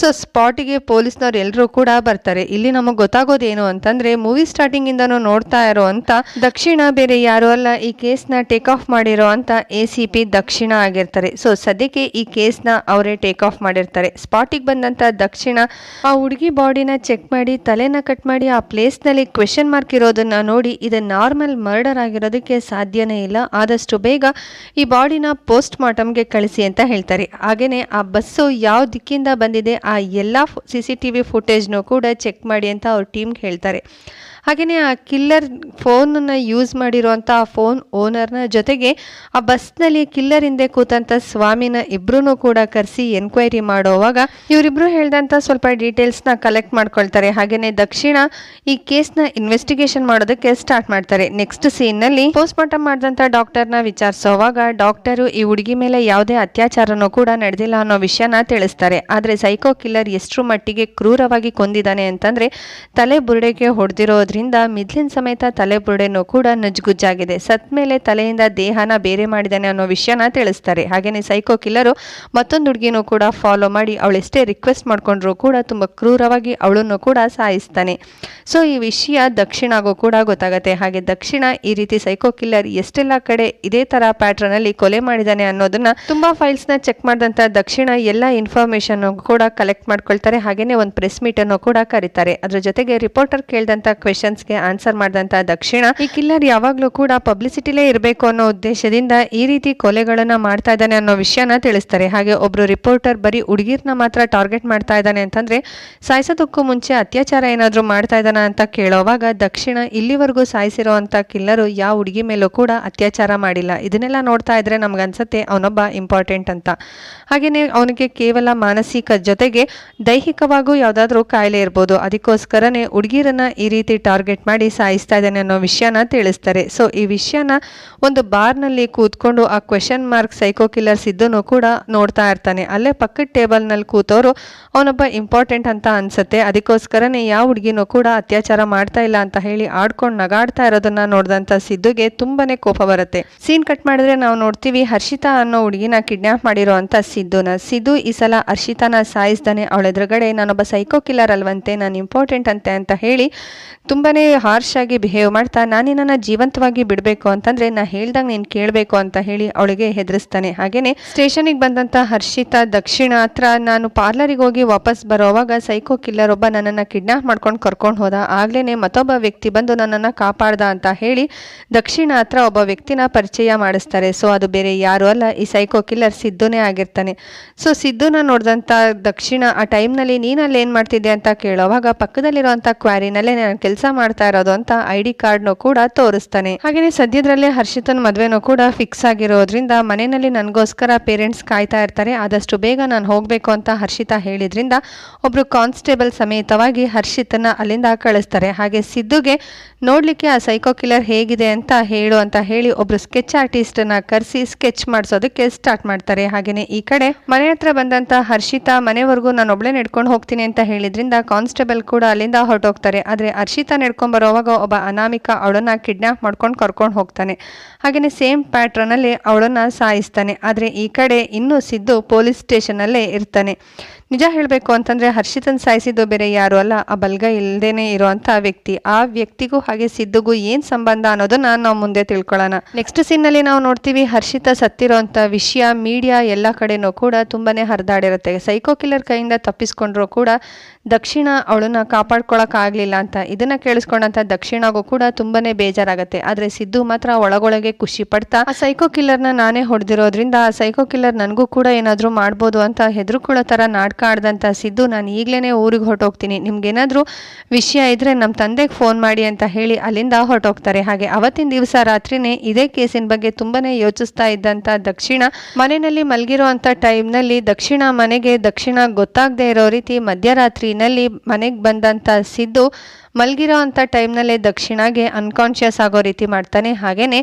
ಸೊ ಸ್ಪಾಟಿಗೆ ಪೊಲೀಸ್ನವ್ರು ಎಲ್ಲರೂ ಕೂಡ ಬರ್ತಾರೆ. ಇಲ್ಲಿ ನಮಗೆ ಗೊತ್ತಾಗೋದೇನು ಅಂತಂದ್ರೆ ಮೂವಿ ಸ್ಟಾರ್ಟಿಂಗ್ ಇಂದನೂ ನೋಡ್ತಾ ಇರೋ ಅಂತ ದಕ್ಷಿಣ ಬೇರೆ ಯಾರು ಅಲ್ಲ, ಈ ಕೇಸ್ನ ಟೇಕ್ ಆಫ್ ಮಾಡಿರೋ ಅಂತ ಎ ಸಿ ಪಿ ದಕ್ಷಿಣ ಆಗಿರ್ತಾರೆ. ಸೊ ಸದ್ಯಕ್ಕೆ ಈ ಕೇಸ್ನ ಅವರೇ ಟೇಕ್ ಆಫ್ ಮಾಡಿರ್ತಾರೆ. ಸ್ಪಾಟಿಗೆ ಬಂದಂತ ದಕ್ಷಿಣ ಆ ಹುಡುಗಿ ಬಾಡಿನ ಚೆಕ್ ಮಾಡಿ, ತಲೆನ ಕಟ್ ಮಾಡಿ, ಆ ಪ್ಲೇಸ್ನಲ್ಲಿ ಕ್ವೆಶನ್ ಮಾರ್ಕ್ ಇರೋದನ್ನ ನೋಡಿ, ಇದು ನಾರ್ಮಲ್ ಮರ್ಡರ್ ಆಗಿರೋದಕ್ಕೆ ಸಾಧ್ಯನೇ ಇಲ್ಲ. ಆದಷ್ಟು ಬೇಗ ಈ ಬಾಡಿನ ಪೋಸ್ಟ್ ಮಾರ್ಟಮ್ಗೆ ಕಳಿಸಿ ಅಂತ ಹೇಳ್ತಾರೆ. ಹಾಗೇನೆ ಆ ಬಸ್ಸು ಯಾವ ದಿಕ್ಕಿಂದ ಬಂದಿದೆ, ಆ ಎಲ್ಲ ಸಿ ಸಿ ಟಿ ಕೂಡ ಚೆಕ್ ಮಾಡಿ ಅಂತ ಅವ್ರ ಟೀಮ್ಗೆ ಹೇಳ್ತಾರೆ ಹಾಗೆಯೇ ಆ ಕಿಲ್ಲರ್ ಫೋನನ್ನು ಯೂಸ್ ಮಾಡಿರುವಂಥ ಆ ಫೋನ್ ಓನರ್ನ ಜೊತೆಗೆ ಆ ಬಸ್ನಲ್ಲಿ ಕಿಲ್ಲರ್ ಹಿಂದೆ ಕೂತಂಥ ಸ್ವಾಮಿನ ಇಬ್ಬರೂ ಕೂಡ ಕರೆಸಿ ಎನ್ಕ್ವೈರಿ ಮಾಡೋವಾಗ ಇವರಿಬ್ಬರು ಹೇಳ್ದಂಥ ಸ್ವಲ್ಪ ಡೀಟೇಲ್ಸ್ನ ಕಲೆಕ್ಟ್ ಮಾಡ್ಕೊಳ್ತಾರೆ. ಹಾಗೆಯೇ ದಕ್ಷಿಣ ಈ ಕೇಸ್ನ ಇನ್ವೆಸ್ಟಿಗೇಷನ್ ಮಾಡೋದಕ್ಕೆ ಸ್ಟಾರ್ಟ್ ಮಾಡ್ತಾರೆ. ನೆಕ್ಸ್ಟ್ ಸೀನ್ನಲ್ಲಿ ಪೋಸ್ಟ್ ಮಾರ್ಟಮ್ ಮಾಡಿದಂಥ ಡಾಕ್ಟರ್ನ ವಿಚಾರಿಸೋವಾಗ ಡಾಕ್ಟರು ಈ ಹುಡುಗಿ ಮೇಲೆ ಯಾವುದೇ ಅತ್ಯಾಚಾರನೂ ಕೂಡ ನಡೆದಿಲ್ಲ ಅನ್ನೋ ವಿಷಯನ ತಿಳಿಸ್ತಾರೆ. ಆದರೆ ಸೈಕೋ ಕಿಲ್ಲರ್ ಎಷ್ಟು ಮಟ್ಟಿಗೆ ಕ್ರೂರವಾಗಿ ಕೊಂದಿದ್ದಾನೆ ಅಂತಂದ್ರೆ ತಲೆ ಬುರುಡೆಗೆ ಹೊಡೆದಿರೋದ್ರಿಂದ ಮಿದ್ಲಿನ ಸಮೇತ ತಲೆ ಬುರುಡೆನೂ ಕೂಡ ನಜ್ಗುಜ್ಜಾಗಿದೆ. ಸತ್ ಮೇಲೆ ತಲೆಯಿಂದ ದೇಹನ ಬೇರೆ ಮಾಡಿದಾನೆ ಅನ್ನೋ ವಿಷಯನ ತಿಳಿಸ್ತಾರೆ. ಹಾಗೇನೆ ಸೈಕೋ ಕಿಲ್ಲರು ಮತ್ತೊಂದು ಹುಡುಗಿನೂ ಕೂಡ ಫಾಲೋ ಮಾಡಿ ಅವಳೆಷ್ಟೇ ರಿಕ್ವೆಸ್ಟ್ ಮಾಡ್ಕೊಂಡ್ರು ಕೂಡ ತುಂಬ ಕ್ರೂರವಾಗಿ ಅವಳನ್ನು ಕೂಡ ಸಾಯಿಸ್ತಾನೆ. ಸೊ, ಈ ವಿಷಯ ದಕ್ಷಿಣಗೂ ಕೂಡ ಗೊತ್ತಾಗತ್ತೆ. ಹಾಗೆ ದಕ್ಷಿಣ ಈ ರೀತಿ ಸೈಕೋ ಕಿಲ್ಲರ್ ಎಷ್ಟೆಲ್ಲ ಕಡೆ ಇದೇ ತರ ಪ್ಯಾಟ್ರನ್ ಅಲ್ಲಿ ಕೊಲೆ ಮಾಡಿದಾನೆ ಅನ್ನೋದನ್ನ ತುಂಬಾ ಫೈಲ್ಸ್ನ ಚೆಕ್ ಮಾಡಿದಂತ ದಕ್ಷಿಣ ಎಲ್ಲ ಇನ್ಫಾರ್ಮೇಶನ್ ಕೂಡ ಕಲೆಕ್ಟ್ ಮಾಡ್ಕೊಳ್ತಾರೆ. ಹಾಗೇನೆ ಒಂದು ಪ್ರೆಸ್ ಮೀಟ್ ಅನ್ನು ಕೂಡ ಕರೀತಾರೆ. ಅದ್ರ ಜೊತೆಗೆ ರಿಪೋರ್ಟರ್ ಕೇಳಿದಂತ ಕ್ವೆಶನ್ಸ್ಗೆ ಆನ್ಸರ್ ಮಾಡಿದಂತ ದಕ್ಷಿಣ. ಈ ಕಿಲ್ಲರ್ ಯಾವಾಗ್ಲೂ ಕೂಡ ಪಬ್ಲಿಸಿಟಿಲೇ ಇರಬೇಕು ಅನ್ನೋ ಉದ್ದೇಶದಿಂದ ಈ ರೀತಿ ಕೊಲೆಗಳನ್ನ ಮಾಡ್ತಾ ಇದ್ದಾನೆ ಅನ್ನೋ ವಿಷಯನ ತಿಳಿಸ್ತಾರೆ. ಹಾಗೆ ಒಬ್ರು ರಿಪೋರ್ಟರ್ ಬರೀ ಹುಡುಗಿರ್ನ ಮಾತ್ರ ಟಾರ್ಗೆಟ್ ಮಾಡ್ತಾ ಇದ್ದಾನೆ ಅಂತಂದ್ರೆ ಸಾಯಿಸೋದಕ್ಕೂ ಮುಂಚೆ ಅತ್ಯಾಚಾರ ಏನಾದರೂ ಮಾಡ್ತಾ ಇದ್ದಾನ ಅಂತ ಕೇಳೋವಾಗ ದಕ್ಷಿಣ ಇಲ್ಲಿವರೆಗೂ ಸಾಯಿಸಿರೋವಂಥ ಕಿಲ್ಲರು ಯಾವ ಹುಡುಗಿ ಮೇಲೂ ಕೂಡ ಅತ್ಯಾಚಾರ ಮಾಡಿಲ್ಲ. ಇದನ್ನೆಲ್ಲ ನೋಡ್ತಾ ಇದ್ರೆ ನಮ್ಗನ್ಸತ್ತೆ ಅವನೊಬ್ಬ ಇಂಪಾರ್ಟೆಂಟ್ ಅಂತ. ಹಾಗೆಯೇ ಅವನಿಗೆ ಕೇವಲ ಮಾನಸಿಕ ಜೊತೆಗೆ ದೈಹಿಕವಾಗೂ ಯಾವುದಾದ್ರೂ ಕಾಯಿಲೆ ಇರ್ಬೋದು. ಅದಕ್ಕೋಸ್ಕರನೇ ಹುಡುಗಿರನ್ನ ಈ ರೀತಿ ಟಾರ್ಗೆಟ್ ಮಾಡಿ ಸಾಯಿಸ್ತಾ ಇದ್ದಾನೆ ಅನ್ನೋ ವಿಷಯನ ತಿಳಿಸ್ತಾರೆ. ಸೊ ಈ ವಿಷಯನ ಒಂದು ಬಾರ್ನಲ್ಲಿ ಕೂತ್ಕೊಂಡು ಆ ಕ್ವೆಶನ್ ಮಾರ್ಕ್ ಸೈಕೋ ಕಿಲ್ಲರ್ಸ್ ಇದ್ದನು ಕೂಡ ನೋಡ್ತಾ ಇರ್ತಾನೆ. ಅಲ್ಲೇ ಪಕ್ಕದ ಟೇಬಲ್ನಲ್ಲಿ ಕೂತವರು ಅವನೊಬ್ಬ ಇಂಪಾರ್ಟೆಂಟ್ ಅಂತ ಅನ್ಸುತ್ತೆ. ಅದಕ್ಕೋಸ್ಕರನೇ ಯಾವ ಹುಡುಗಿನೂ ಕೂಡ ಅತ್ಯಾಚಾರ ಮಾಡ್ತಾ ಇಲ್ಲ ಅಂತ ಹೇಳಿ ಆಡ್ಕೊಂಡು ನಗಾಡ್ತಾ ಇರೋದನ್ನ ನೋಡಿದಂಥ ಸಿದ್ದುಗೆ ತುಂಬಾನೇ ಕೋಪ ಬರುತ್ತೆ. ಸೀನ್ ಕಟ್ ಮಾಡಿದ್ರೆ ನಾವು ನೋಡ್ತೀವಿ ಹರ್ಷಿತಾ ಅನ್ನೋ ಹುಡುಗಿನ ಕಿಡ್ನಾಪ್ ಮಾಡಿರೋ ಅಂತ ಸಿದ್ದುನ. ಸಿದ್ದು ಈ ಸಲ ಹರ್ಷಿತಾನ ಸಾಯಿಸ್ದಾನೆ. ಅವಳ ಎದುರುಗಡೆ ನಾನೊಬ್ಬ ಸೈಕೋ ಕಿಲ್ಲರ್ ಅಲ್ವಂತೆ, ನಾನು ಇಂಪಾರ್ಟೆಂಟ್ ಅಂತೆ ಅಂತ ಹೇಳಿ ತುಂಬಾ ಹಾರ್ಶ್ ಆಗಿ ಬಿಹೇವ್ ಮಾಡ್ತಾ ನಾನು ನನ್ನ ಜೀವಂತವಾಗಿ ಬಿಡಬೇಕು ಅಂತಂದ್ರೆ ನಾ ಹೇಳ್ದಾಗ ನೀನು ಕೇಳಬೇಕು ಅಂತ ಹೇಳಿ ಅವಳಿಗೆ ಹೆದರಿಸ್ತಾನೆ. ಹಾಗೇನೆ ಸ್ಟೇಷನಿಗೆ ಬಂದಂತ ಹರ್ಷಿತಾ, ದಕ್ಷಿಣ ಹತ್ರ ನಾನು ಪಾರ್ಲರಿಗೆ ಹೋಗಿ ವಾಪಸ್ ಬರೋವಾಗ ಸೈಕೋ ಕಿಲ್ಲರ್ ಒಬ್ಬ ನನ್ನನ್ನು ಕಿಡ್ನಾಪ್ ಮಾಡ್ಕೊಂಡು ಕರ್ಕೊಂಡು ಹೋದ. ಆಗ್ಲೇ ಮತ್ತೊಬ್ಬ ವ್ಯಕ್ತಿ ಬಂದು ನನ್ನನ್ನು ಕಾಪಾಡ್ದ ಅಂತ ಹೇಳಿ ದಕ್ಷಿಣ ಹತ್ರ ಒಬ್ಬ ವ್ಯಕ್ತಿನ ಪರಿಚಯ ಮಾಡಿಸ್ತಾರೆ. ಸೊ, ಅದು ಬೇರೆ ಯಾರು ಅಲ್ಲ, ಈ ಸೈಕೋ ಕಿಲ್ಲರ್ ಸಿದ್ದುನೇ ಆಗಿರ್ತಾನೆ. ಸೊ, ಸಿದ್ದುನ ನೋಡಿದಂಥ ದಕ್ಷಿಣ, ಆ ಟೈಮ್ನಲ್ಲಿ ನೀನಲ್ಲಿ ಏನು ಮಾಡ್ತಿದ್ದೆ ಅಂತ ಕೇಳೋವಾಗ ಪಕ್ಕದಲ್ಲಿರುವಂಥ ಕ್ವಾರಿನಲ್ಲೇ ನಾನು ಕೆಲಸ ಮಾಡ್ತಾ ಇರೋದು ಅಂತ ಐ ಡಿ ಕಾರ್ಡ್ನು ಕೂಡ ತೋರಿಸ್ತಾನೆ. ಹಾಗೇನೆ ಸದ್ಯದ್ರಲ್ಲೇ ಹರ್ಷಿತನ್ ಮದುವೆನೂ ಕೂಡ ಫಿಕ್ಸ್ ಆಗಿರೋದ್ರಿಂದ ಮನೆಯಲ್ಲಿ ನನಗೋಸ್ಕರ ಪೇರೆಂಟ್ಸ್ ಕಾಯ್ತಾ ಇರ್ತಾರೆ. ಆದಷ್ಟು ಬೇಗ ನಾನು ಹೋಗಬೇಕು ಅಂತ ಹರ್ಷಿತಾ ಹೇಳಿದ್ರಿಂದ ಒಬ್ರು ಕಾನ್ಸ್ಟೇಬಲ್ ಸಮೇತವಾಗಿ ಹರ್ಷಿತನ ಅಲ್ಲಿಂದ ಕಳಿಸ್ತಾರೆ. ಹಾಗೆ ಸಿದ್ದುಗೆ ನೋಡ್ಲಿಕ್ಕೆ ಆ ಸೈಕೋ ಕಿಲ್ಲರ್ ಹೇಗಿದೆ ಅಂತ ಹೇಳು ಅಂತ ಹೇಳಿ ಒಬ್ರು ಸ್ಕೆಚ್ ಆರ್ಟಿಸ್ಟನ್ನ ಕರೆಸಿ ಸ್ಕೆಚ್ ಮಾಡಿಸೋದಕ್ಕೆ ಸ್ಟಾರ್ಟ್ ಮಾಡ್ತಾರೆ. ಹಾಗೆಯೇ ಈ ಕಡೆ ಮನೆ ಹತ್ರ ಬಂದಂತ ಹರ್ಷಿತಾ ಮನೆವರೆಗೂ ನಾನು ಒಬ್ಳೆ ನಡ್ಕೊಂಡು ಹೋಗ್ತೀನಿ ಅಂತ ಹೇಳಿದ್ರಿಂದ ಕಾನ್ಸ್ಟೇಬಲ್ ಕೂಡ ಅಲ್ಲಿಂದ ಹೊರಟೋಗ್ತಾರೆ. ಆದರೆ ಹರ್ಷಿತಾ ನಡ್ಕೊಂಡ್ ಬರೋವಾಗ ಒಬ್ಬ ಅನಾಮಿಕ ಅವಳನ್ನ ಕಿಡ್ನಾಪ್ ಮಾಡ್ಕೊಂಡು ಕರ್ಕೊಂಡು ಹೋಗ್ತಾನೆ. ಹಾಗೆಯೇ ಸೇಮ್ ಪ್ಯಾಟ್ರನಲ್ಲಿ ಅವಳನ್ನ ಸಾಯಿಸ್ತಾನೆ. ಆದರೆ ಈ ಕಡೆ ಇನ್ನೂ ಸಿದ್ದು ಪೊಲೀಸ್ ಸ್ಟೇಷನಲ್ಲೇ ಇರ್ತಾನೆ. ನಿಜ ಹೇಳಬೇಕು ಅಂತಂದರೆ ಹರ್ಷಿತನ್ ಸಾಯಿಸಿದ್ದು ಬೇರೆ ಯಾರು ಅಲ್ಲ. ಆ ಬಲ್ಗ ಇಲ್ಲದೇನೆ ಇರುವಂಥ ವ್ಯಕ್ತಿ. ಆ ವ್ಯಕ್ತಿಗೂ ಹಾಗೆ ಸಿದ್ದುಗೂ ಏನು ಸಂಬಂಧ ಅನ್ನೋದನ್ನ ನಾವು ಮುಂದೆ ತಿಳ್ಕೊಳ್ಳೋಣ. ನೆಕ್ಸ್ಟ್ ಸೀನ್ನಲ್ಲಿ ನಾವು ನೋಡ್ತೀವಿ ಹರ್ಷಿತ ಸತ್ತಿರೋಂಥ ವಿಷಯ ಮೀಡಿಯಾ ಎಲ್ಲ ಕಡೆನೂ ಕೂಡ ತುಂಬಾನೇ ಹರಿದಾಡಿರುತ್ತೆ. ಸೈಕೋ ಕಿಲ್ಲರ್ ಕೈಯಿಂದ ತಪ್ಪಿಸ್ಕೊಂಡ್ರು ಕೂಡ ದಕ್ಷಿಣ ಅವಳನ್ನ ಕಾಪಾಡ್ಕೊಳಕ್ಕಾಗಲಿಲ್ಲ ಅಂತ. ಇದನ್ನ ಕೇಳಿಸ್ಕೊಂಡಂಥ ದಕ್ಷಿಣಗೂ ಕೂಡ ತುಂಬಾನೇ ಬೇಜಾರಾಗುತ್ತೆ. ಆದರೆ ಸಿದ್ದು ಮಾತ್ರ ಒಳಗೊಳಗೆ ಖುಷಿ ಪಡ್ತಾ, ಆ ಸೈಕೋ ಕಿಲ್ಲರ್ನ ನಾನೇ ಹೊಡೆದಿರೋದ್ರಿಂದ, ಆ ಸೈಕೋ ಕಿಲ್ಲರ್ ನನಗೂ ಕೂಡ ಏನಾದರೂ ಮಾಡ್ಬೋದು ಅಂತ ಹೆದರುಕೊಳ್ಳೋ ಥರ ನಾಟಕ ಆಡ್ದಂಥ ಸಿದ್ದು, ನಾನು ಈಗಲೇ ಊರಿಗೆ ಹೊರಟೋಗ್ತೀನಿ. ನಿಮ್ಗೇನಾದರೂ ವಿಷಯ ಇದ್ರೆ ನಮ್ಮ ತಂದೆಗೆ ಫೋನ್ ಮಾಡಿ ಅಂತ ಹೇಳಿ ಅಲ್ಲಿಂದ ಹೊರಟೋಗ್ತಾರೆ. ಹಾಗೆ ಅವತ್ತಿನ ದಿವಸ ರಾತ್ರಿನೇ ಇದೇ ಕೇಸಿನ ಬಗ್ಗೆ ತುಂಬಾನೇ ಯೋಚಿಸ್ತಾ ಇದ್ದಂಥ ದಕ್ಷಿಣ ಮನೆಯಲ್ಲಿ ಮಲಗಿರೋ ಅಂಥ ಟೈಮ್ನಲ್ಲಿ ದಕ್ಷಿಣ ಮನೆಗೆ ದಕ್ಷಿಣ ಗೊತ್ತಾಗದೇ ಇರೋ ರೀತಿ ಮಧ್ಯರಾತ್ರಿನಲ್ಲಿ ಮನೆಗೆ ಬಂದಂಥ ಸಿದ್ದು ಮಲಗಿರೋ ಅಂಥ ಟೈಮ್ನಲ್ಲೇ ದಕ್ಷಿಣಗೆ ಅನ್ಕಾನ್ಷಿಯಸ್ ಆಗೋ ರೀತಿ ಮಾಡ್ತಾನೆ. ಹಾಗೆಯೇ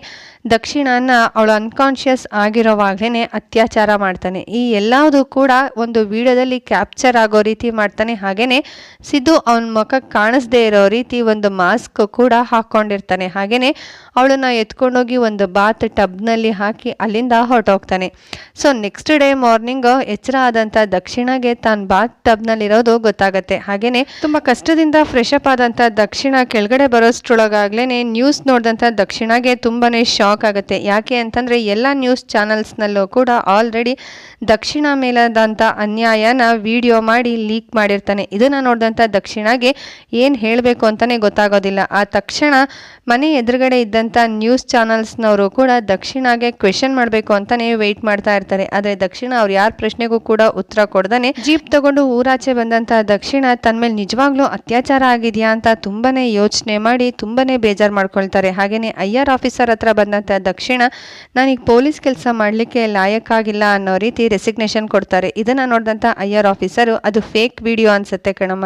ದಕ್ಷಿಣನ ಅವಳು ಅನ್ಕಾನ್ಷಿಯಸ್ ಆಗಿರೋವಾಗಲೇ ಅತ್ಯಾಚಾರ ಮಾಡ್ತಾನೆ. ಈ ಎಲ್ಲದೂ ಕೂಡ ಒಂದು ವಿಡಿಯೋದಲ್ಲಿ ಕ್ಯಾಪ್ಚರ್ ಆಗೋ ರೀತಿ ಮಾಡ್ತಾನೆ. ಹಾಗೆಯೇ ಸಿದ್ದು ಅವನ ಮುಖಕ್ಕೆ ಕಾಣಿಸ್ದೇ ಇರೋ ರೀತಿ ಒಂದು ಮಾಸ್ಕ್ ಕೂಡ ಹಾಕ್ಕೊಂಡಿರ್ತಾನೆ ಹಾಗೇನೆ ಅವಳನ್ನ ಎತ್ಕೊಂಡೋಗಿ ಒಂದು ಬಾತ್ ಟಬ್ನಲ್ಲಿ ಹಾಕಿ ಅಲ್ಲಿಂದ ಹೊರಟೋಗ್ತಾನೆ. ಸೊ ನೆಕ್ಸ್ಟ್ ಡೇ ಮಾರ್ನಿಂಗ್ ಎಚ್ಚರ ಆದಂಥ ದಕ್ಷಿಣಗೆ ತಾನು ಬಾತ್ ಟಬ್ನಲ್ಲಿರೋದು ಗೊತ್ತಾಗತ್ತೆ. ಹಾಗೇನೆ ತುಂಬ ಕಷ್ಟದಿಂದ ಫ್ರೆಶ್ ಅಪ್ ಆದಂಥ ದಕ್ಷಿಣ ಕೆಳಗಡೆ ಬರೋಷ್ಟ್ರೊಳಗಾಗ್ಲೇ ನ್ಯೂಸ್ ನೋಡಿದಂಥ ದಕ್ಷಿಣಗೆ ತುಂಬಾನೇ ಶಾಕ್ ಆಗುತ್ತೆ. ಯಾಕೆ ಅಂತಂದರೆ ಎಲ್ಲ ನ್ಯೂಸ್ ಚಾನಲ್ಸ್ನಲ್ಲೂ ಕೂಡ ಆಲ್ರೆಡಿ ದಕ್ಷಿಣ ಮೇಲಾದಂಥ ಅನ್ಯಾಯನ ವಿಡಿಯೋ ಮಾಡಿ ಲೀಕ್ ಮಾಡಿರ್ತಾನೆ. ಇದನ್ನು ನೋಡಿದಂಥ ದಕ್ಷಿಣಗೆ ಏನು ಹೇಳಬೇಕು ಅಂತಲೇ ಗೊತ್ತಾಗೋದಿಲ್ಲ. ಆ ತಕ್ಷಣ ಮನೆ ಎದುರುಗಡೆ ಇದ್ದಂಥ ನ್ಯೂಸ್ ಚಾನಲ್ಸ್ನವರು ಕೂಡ ದಕ್ಷಿಣಗೆ ಕ್ವೆಶನ್ ಮಾಡಬೇಕು ಅಂತಲೇ ವೆಯ್ಟ್ ಮಾಡ್ತಾ ಇರ್ತಾರೆ. ಆದರೆ ದಕ್ಷಿಣ ಅವ್ರು ಯಾರ ಪ್ರಶ್ನೆಗೂ ಕೂಡ ಉತ್ತರ ಕೊಡ್ದಾನೆ ಜೀಪ್ ತಗೊಂಡು ಊರಾಚೆ ಬಂದಂಥ ದಕ್ಷಿಣ ತನ್ನ ಮೇಲೆ ನಿಜವಾಗ್ಲೂ ಅತ್ಯಾಚಾರ ಆಗಿದೆಯಾ ಅಂತ ತುಂಬಾನೇ ಯೋಚನೆ ಮಾಡಿ ತುಂಬಾನೇ ಬೇಜಾರು ಮಾಡ್ಕೊಳ್ತಾರೆ. ಹಾಗೆಯೇ ಐ ಆಫೀಸರ್ ಹತ್ರ ಬಂದಂಥ ದಕ್ಷಿಣ, ನಾನೀಗ ಪೊಲೀಸ್ ಕೆಲಸ ಮಾಡಲಿಕ್ಕೆ ಲಾಯಕ್ಕಾಗಿಲ್ಲ ಅನ್ನೋ ರೀತಿ ರೆಸಿಗ್ನೇಷನ್ ಕೊಡ್ತಾರೆ. ಇದನ್ನ ನೋಡಿದಂತ ಐ ಆರ್ ಆಫೀಸರು ಅದು ಫೇಕ್ ವಿಡಿಯೋ ಅನ್ಸುತ್ತೆ ಕಣಮ್ಮ.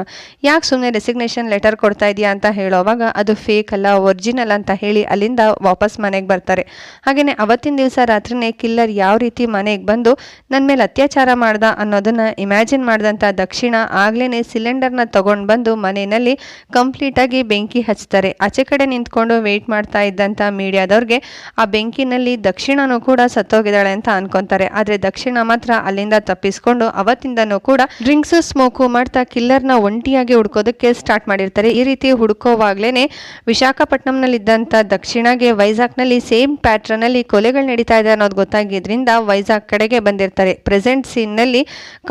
ಯಾಕೆ ಸುಮ್ಮನೆ ರೆಸಿಗ್ನೇಷನ್ ಲೆಟರ್ ಕೊಡ್ತಾ ಇದೆಯಾ ಅಂತ ಹೇಳೋವಾಗ, ಅದು ಫೇಕ್ ಅಲ್ಲ ಒರಿಜಿನಲ್ ಅಂತ ಹೇಳಿ ಅಲ್ಲಿಂದ ವಾಪಸ್ ಮನೆಗೆ ಬರ್ತಾರೆ. ಹಾಗೆಯೇ ಅವತ್ತಿನ ದಿವಸ ರಾತ್ರಿನೇ ಕಿಲ್ಲರ್ ಯಾವ ರೀತಿ ಮನೆಗೆ ಬಂದು ನನ್ನ ಮೇಲೆ ಅತ್ಯಾಚಾರ ಮಾಡ್ದ ಅನ್ನೋದನ್ನ ಇಮ್ಯಾಜಿನ್ ಮಾಡಿದಂಥ ದಕ್ಷಿಣ ಆಗ್ಲೇ ಸಿಲಿಂಡರ್ನ ತಗೊಂಡು ಬಂದು ಮನೆಯಲ್ಲಿ ಕಂಪ್ಲೀಟಾಗಿ ಬೆಂಕಿ ಹಚ್ತಾರೆ. ಆಚೆ ಕಡೆ ನಿಂತ್ಕೊಂಡು ವೆಯ್ಟ್ ಮಾಡ್ತಾ ಇದ್ದಂಥ ಮೀಡಿಯಾದವ್ರಿಗೆ ಆ ಬೆಂಕಿನಲ್ಲಿ ದಕ್ಷಿಣನೂ ಕೂಡ ಸತ್ತೋಗಿದ್ದಾಳೆ ಅಂತ ಅನ್ಕೊಂತಾರೆ. ಆದರೆ ದಕ್ಷಿಣ ಮಾತ್ರ ಅಲ್ಲಿಂದ ತಪ್ಪಿಸ್ಕೊಂಡು ಅವತ್ತಿಂದನೂ ಕೂಡ ಡ್ರಿಂಕ್ಸ್ ಸ್ಮೋಕು ಮಾಡ್ತಾ ಕಿಲ್ಲರ್ನ ಒಂಟಿಯಾಗಿ ಹುಡ್ಕೋದಕ್ಕೆ ಸ್ಟಾರ್ಟ್ ಮಾಡಿರ್ತಾರೆ. ಈ ರೀತಿ ಹುಡ್ಕೋವಾಗ್ಲೇನೆ ವಿಶಾಖಪಟ್ಟಣಂನಲ್ಲಿದ್ದಂಥ ದಕ್ಷಿಣಗೆ ವೈಜಾಗ್ನಲ್ಲಿ ಸೇಮ್ ಪ್ಯಾಟ್ರನಲ್ಲಿ ಕೊಲೆಗಳು ನಡೀತಾ ಇದೆ ಅನ್ನೋದು ಗೊತ್ತಾಗಿದ್ದರಿಂದ ವೈಜಾಗ್ ಕಡೆಗೆ ಬಂದಿರ್ತಾರೆ. ಪ್ರೆಸೆಂಟ್ ಸೀನ್ನಲ್ಲಿ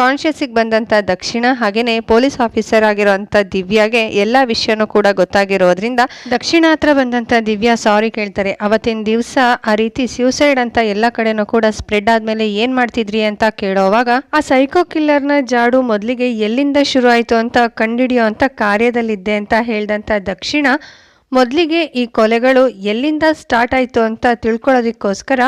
ಕಾನ್ಷಿಯಸ್ಸಿಗೆ ಬಂದಂಥ ದಕ್ಷಿಣ ಹಾಗೇನೆ ಪೊಲೀಸ್ ಆಫೀಸರ್ ಆಗಿರೋಂಥ ದಿವ್ಯಾಗೆ ಎಲ್ಲ ವಿಷಯನೂ ಕೂಡ ಗೊತ್ತಾಗಿರೋದ್ರಿಂದ ದಕ್ಷಿಣ ಹತ್ರ ಬಂದಂಥ ದಿವ್ಯಾ ಸಾರಿ ಕೇಳ್ತಾರೆ. ಅವತ್ತಿನ ದಿವಸ ಆ ರೀತಿ ಸ್ಯೂಸೈಡ್ ಅಂತ ಎಲ್ಲ ಕಡೆನೂ ಕೂಡ ಸ್ಪ್ರೆಡ್ ಆದ್ಮೇಲೆ ಏನು ಮಾಡ್ತಿದ್ರಿ ಅಂತ ಕೇಳೋವಾಗ, ಆ ಸೈಕೋ ಕಿಲ್ಲರ್ನ ಜಾಡು ಮೊದಲಿಗೆ ಎಲ್ಲಿಂದ ಶುರು ಆಯಿತು ಅಂತ ಕಂಡಿಡಿಯೋ ಅಂತ ಕಾರ್ಯದಲ್ಲಿದ್ದೆ ಅಂತ ಹೇಳ್ದಂಥ ದಕ್ಷಿಣ ಮೊದಲಿಗೆ ಈ ಕೊಲೆಗಳು ಎಲ್ಲಿಂದ ಸ್ಟಾರ್ಟ್ ಆಯಿತು ಅಂತ ತಿಳ್ಕೊಳ್ಳೋದಕ್ಕೋಸ್ಕರ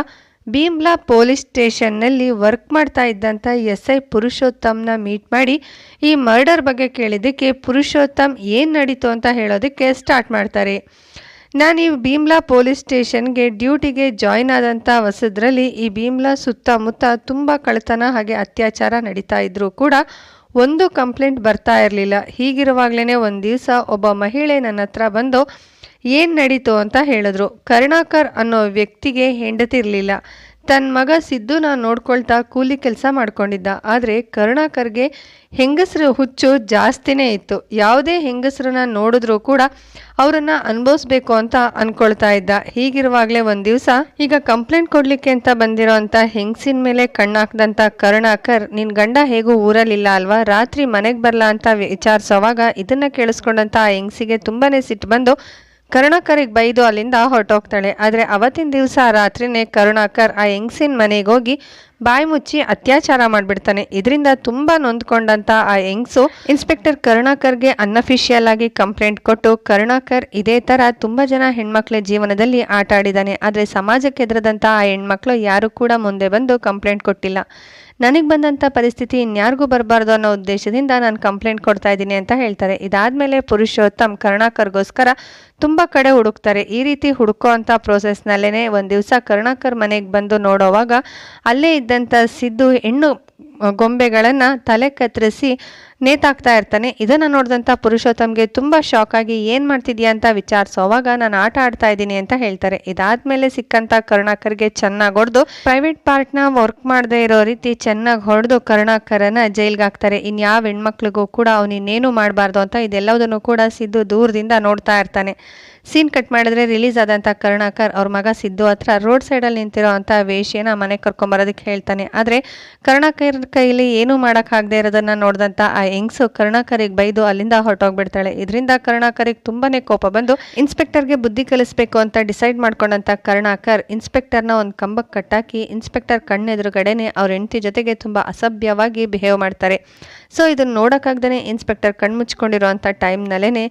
ಭೀಮ್ಲಾ ಪೊಲೀಸ್ ಸ್ಟೇಷನ್ನಲ್ಲಿ ವರ್ಕ್ ಮಾಡ್ತಾ ಇದ್ದಂಥ ಎಸ್ ಐ ಪುರುಷೋತ್ತಮ್ನ ಮೀಟ್ ಮಾಡಿ ಈ ಮರ್ಡರ್ ಬಗ್ಗೆ ಕೇಳಿದ್ದಕ್ಕೆ ಪುರುಷೋತ್ತಮ್ ಏನು ನಡೀತು ಅಂತ ಹೇಳೋದಕ್ಕೆ ಸ್ಟಾರ್ಟ್ ಮಾಡ್ತಾರೆ. ನಾನು ಈ ಭೀಮ್ಲಾ ಪೊಲೀಸ್ ಸ್ಟೇಷನ್ಗೆ ಡ್ಯೂಟಿಗೆ ಜಾಯ್ನ್ ಆದಂಥ ಹೊಸದ್ರಲ್ಲಿ ಈ ಭೀಮ್ಲಾ ಸುತ್ತಮುತ್ತ ತುಂಬ ಕಳತನ ಹಾಗೆ ಅತ್ಯಾಚಾರ ನಡೀತಾ ಇದ್ದರೂ ಕೂಡ ಒಂದು ಕಂಪ್ಲೇಂಟ್ ಬರ್ತಾ ಇರಲಿಲ್ಲ. ಹೀಗಿರುವಾಗಲೇ ಒಂದು ದಿವಸ ಒಬ್ಬ ಮಹಿಳೆ ನನ್ನ ಹತ್ರ ಬಂದು, ಏನು ನಡೀತು? ಅಂತ ಹೇಳಿದ್ರು. ಕರುಣಾಕರ್ ಅನ್ನೋ ವ್ಯಕ್ತಿಗೆ ಹೆಂಡತಿರ್ಲಿಲ್ಲ ತನ್ನ ಮಗ ಸಿದ್ದುನ ನೋಡ್ಕೊಳ್ತಾ ಕೂಲಿ ಕೆಲಸ ಮಾಡ್ಕೊಂಡಿದ್ದ. ಆದರೆ ಕರುಣಾಕರ್ಗೆ ಹೆಂಗಸರು ಹುಚ್ಚು ಜಾಸ್ತಿನೇ ಇತ್ತು. ಯಾವುದೇ ಹೆಂಗಸರನ್ನ ನೋಡಿದ್ರೂ ಕೂಡ ಅವರನ್ನು ಅನುಭವಿಸ್ಬೇಕು ಅಂತ ಅನ್ಕೊಳ್ತಾ ಇದ್ದ. ಹೀಗಿರುವಾಗಲೇ ಒಂದು ದಿವಸ ಈಗ ಕಂಪ್ಲೇಂಟ್ ಕೊಡಲಿಕ್ಕೆ ಅಂತ ಬಂದಿರೋ ಅಂತ ಹೆಂಗಸಿನ ಮೇಲೆ ಕಣ್ಣಾಕ್ದಂಥ ಕರುಣಾಕರ್ ನಿನ್ನ ಗಂಡ ಹೇಗೂ ಊರಲ್ಲಿಲ್ಲ ಅಲ್ವಾ? ರಾತ್ರಿ ಮನೆಗೆ ಬರಲ್ಲ ಅಂತ ವಿಚಾರಿಸೋವಾಗ ಇದನ್ನು ಕೇಳಿಸ್ಕೊಂಡಂಥ ಆ ಹೆಂಗಸಿಗೆ ತುಂಬಾ ಸಿಟ್ಟು ಬಂದು ಕರುಣಾಕರಿಗೆ ಬೈದು ಅಲ್ಲಿಂದ ಹೊರಟೋಗ್ತಾಳೆ. ಆದರೆ ಅವತ್ತಿನ ದಿವಸ ರಾತ್ರಿನೇ ಕರುಣಾಕರ್ ಆ ಹೆಂಗ್ಸಿನ ಮನೆಗೆ ಹೋಗಿ ಬಾಯಿ ಮುಚ್ಚಿ ಅತ್ಯಾಚಾರ ಮಾಡಿಬಿಡ್ತಾನೆ. ಇದರಿಂದ ತುಂಬ ನೊಂದ್ಕೊಂಡಂಥ ಆ ಹೆಂಗ್ಸು ಇನ್ಸ್ಪೆಕ್ಟರ್ ಕರುಣಾಕರ್ಗೆ ಅನ್ಅಫಿಷಿಯಲ್ ಆಗಿ ಕಂಪ್ಲೇಂಟ್ ಕೊಟ್ಟು ಕರುಣಾಕರ್ ಇದೇ ಥರ ತುಂಬ ಜನ ಹೆಣ್ಮಕ್ಳ ಜೀವನದಲ್ಲಿ ಆಟ ಆಡಿದ್ದಾನೆ ಆದರೆ ಸಮಾಜಕ್ಕೆ ಎದುರದಂಥ ಆ ಹೆಣ್ಮಕ್ಳು ಯಾರು ಕೂಡ ಮುಂದೆ ಬಂದು ಕಂಪ್ಲೇಂಟ್ ಕೊಟ್ಟಿಲ್ಲ. ನನಗೆ ಬಂದಂಥ ಪರಿಸ್ಥಿತಿ ಇನ್ಯಾರಿಗೂ ಬರಬಾರ್ದು ಅನ್ನೋ ಉದ್ದೇಶದಿಂದ ನಾನು ಕಂಪ್ಲೇಂಟ್ ಕೊಡ್ತಾ ಇದ್ದೀನಿ ಅಂತ ಹೇಳ್ತಾರೆ. ಇದಾದಮೇಲೆ ಪುರುಷೋತ್ತಮ್ ಕರುಣಾಕರ್ಗೋಸ್ಕರ ತುಂಬ ಕಡೆ ಹುಡುಕ್ತಾರೆ. ಈ ರೀತಿ ಹುಡುಕೋ ಅಂಥ ಪ್ರೋಸೆಸ್ನಲ್ಲೇ ಒಂದು ದಿವಸ ಕರುಣಾಕರ್ ಮನೆಗೆ ಬಂದು ನೋಡೋವಾಗ ಅಲ್ಲೇ ಇದ್ದಂಥ ಸಿದ್ದು ಹೆಣ್ಣು ಗೊಂಬೆಗಳನ್ನು ತಲೆ ಕತ್ತರಿಸಿ ನೇತಾಕ್ತಾ ಇರ್ತಾನೆ. ಇದನ್ನು ನೋಡಿದಂಥ ಪುರುಷೋತ್ತಮ್ಗೆ ತುಂಬ ಶಾಕ್ ಆಗಿ, ಏನು ಮಾಡ್ತಿದ್ಯಾ ಅಂತ ವಿಚಾರಿಸೋವಾಗ ನಾನು ಆಟ ಆಡ್ತಾ ಇದ್ದೀನಿ ಅಂತ ಹೇಳ್ತಾರೆ. ಇದಾದ್ಮೇಲೆ ಸಿಕ್ಕಂಥ ಕರುಣಾಕರ್ಗೆ ಚೆನ್ನಾಗಿ ಹೊಡೆದು ಪ್ರೈವೇಟ್ ಪಾರ್ಟ್ನ ವರ್ಕ್ ಮಾಡದೇ ಇರೋ ರೀತಿ ಚೆನ್ನಾಗಿ ಹೊಡೆದು ಕರುಣಾಕರನ ಜೈಲ್ಗೆ ಹಾಕ್ತಾರೆ. ಇನ್ಯಾವ ಹೆಣ್ಮಕ್ಳಿಗೂ ಕೂಡ ಅವನಿನ್ನೇನು ಮಾಡಬಾರ್ದು ಅಂತ ಇದೆಲ್ಲವುದನ್ನು ಕೂಡ ಸಿದ್ದು ದೂರದಿಂದ ನೋಡ್ತಾ ಇರ್ತಾನೆ. ಸೀನ್ ಕಟ್ ಮಾಡಿದ್ರೆ ರಿಲೀಸ್ ಆದಂಥ ಕರ್ಣಾಕರ್ ಅವ್ರ ಮಗ ಸಿದ್ದು ಹತ್ರ ರೋಡ್ ಸೈಡಲ್ಲಿ ನಿಂತಿರೋ ಅಂಥ ವೇಷಿಯನ್ನ ಮನೆಗೆ ಕರ್ಕೊಂಬರೋದಕ್ಕೆ ಹೇಳ್ತಾನೆ. ಆದರೆ ಕರ್ಣಾಕರ್ ಕೈಲಿ ಏನೂ ಆಗದೆ ಇರೋದನ್ನ ನೋಡಿದಂತ ಆ ಹೆಂಗ್ಸು ಕರ್ಣಾಕರಿಗೆ ಬೈದು ಅಲ್ಲಿಂದ ಹೊರಟೋಗ್ಬಿಡ್ತಾಳೆ. ಇದರಿಂದ ಕರ್ಣಾಕರಿಗೆ ತುಂಬಾನೇ ಕೋಪ ಬಂದು ಇನ್ಸ್ಪೆಕ್ಟರ್ಗೆ ಬುದ್ಧಿ ಕಲಿಸ್ಬೇಕು ಅಂತ ಡಿಸೈಡ್ ಮಾಡ್ಕೊಂಡಂತ ಕರ್ಣಾಕರ್ ಇನ್ಸ್ಪೆಕ್ಟರ್ನ ಒಂದು ಕಂಬಕ್ಕೆ ಕಟ್ಟಾಕಿ ಇನ್ಸ್ಪೆಕ್ಟರ್ ಕಣ್ಣೆದುರುಗಡೆನೆ ಅವ್ರ ಹೆಂಡತಿ ಜೊತೆಗೆ ತುಂಬಾ ಅಸಭ್ಯವಾಗಿ ಬಿಹೇವ್ ಮಾಡ್ತಾರೆ. ಸೊ ಇದನ್ನ ನೋಡೋಕ್ಕಾಗ್ದೇ ಇನ್ಸ್ಪೆಕ್ಟರ್ ಕಣ್ಮುಚ್ಕೊಂಡಿರೋಂಥ ಟೈಮ್ನಲ್ಲೇ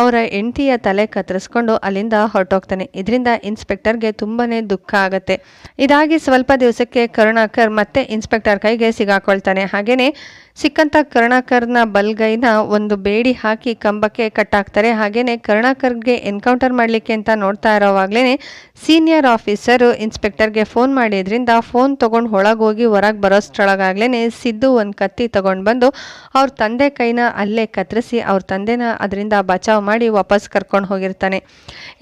ಅವರ ಹೆಂಡತಿಯ ತಲೆ ಕತ್ತರಿಸ್ಕೊಂಡು ಅಲ್ಲಿಂದ ಹೊರಟೋಗ್ತಾನೆ. ಇದರಿಂದ ಇನ್ಸ್ಪೆಕ್ಟರ್ಗೆ ತುಂಬಾನೇ ದುಃಖ ಆಗುತ್ತೆ. ಇದಾಗಿ ಸ್ವಲ್ಪ ದಿವಸಕ್ಕೆ ಕರುಣಾಕರ್ ಮತ್ತೆ ಇನ್ಸ್ಪೆಕ್ಟರ್ ಕೈಗೆ ಸಿಗಾಕೊಳ್ತಾನೆ. ಹಾಗೇನೆ ಸಿಕ್ಕಂತ ಕರ್ಣಾಕರ್ನ ಬಲ್ಗೈನ ಒಂದು ಬೇಡಿ ಹಾಕಿ ಕಂಬಕ್ಕೆ ಕಟ್ಟಾಕ್ತಾರೆ. ಹಾಗೇನೆ ಕರ್ಣಾಕರ್ಗೆ ಎನ್ಕೌಂಟರ್ ಮಾಡಲಿಕ್ಕೆ ಅಂತ ನೋಡ್ತಾ ಇರೋವಾಗ್ಲೇ ಸೀನಿಯರ್ ಆಫೀಸರು ಇನ್ಸ್ಪೆಕ್ಟರ್ಗೆ ಫೋನ್ ಮಾಡಿದ್ರಿಂದ ಫೋನ್ ತೊಗೊಂಡು ಒಳಗೋಗಿ ಹೊರಗೆ ಬರೋಷ್ಟೊಳಗಾಗ್ಲೇ ಸಿದ್ದು ಒಂದು ಕತ್ತಿ ತಗೊಂಡು ಬಂದು ಅವ್ರ ತಂದೆ ಕೈನ ಅಲ್ಲೇ ಕತ್ತರಿಸಿ ಅವ್ರ ತಂದೆನ ಅದರಿಂದ ಬಚಾವ್ ಮಾಡಿ ವಾಪಸ್ ಕರ್ಕೊಂಡು ಹೋಗಿರ್ತಾನೆ.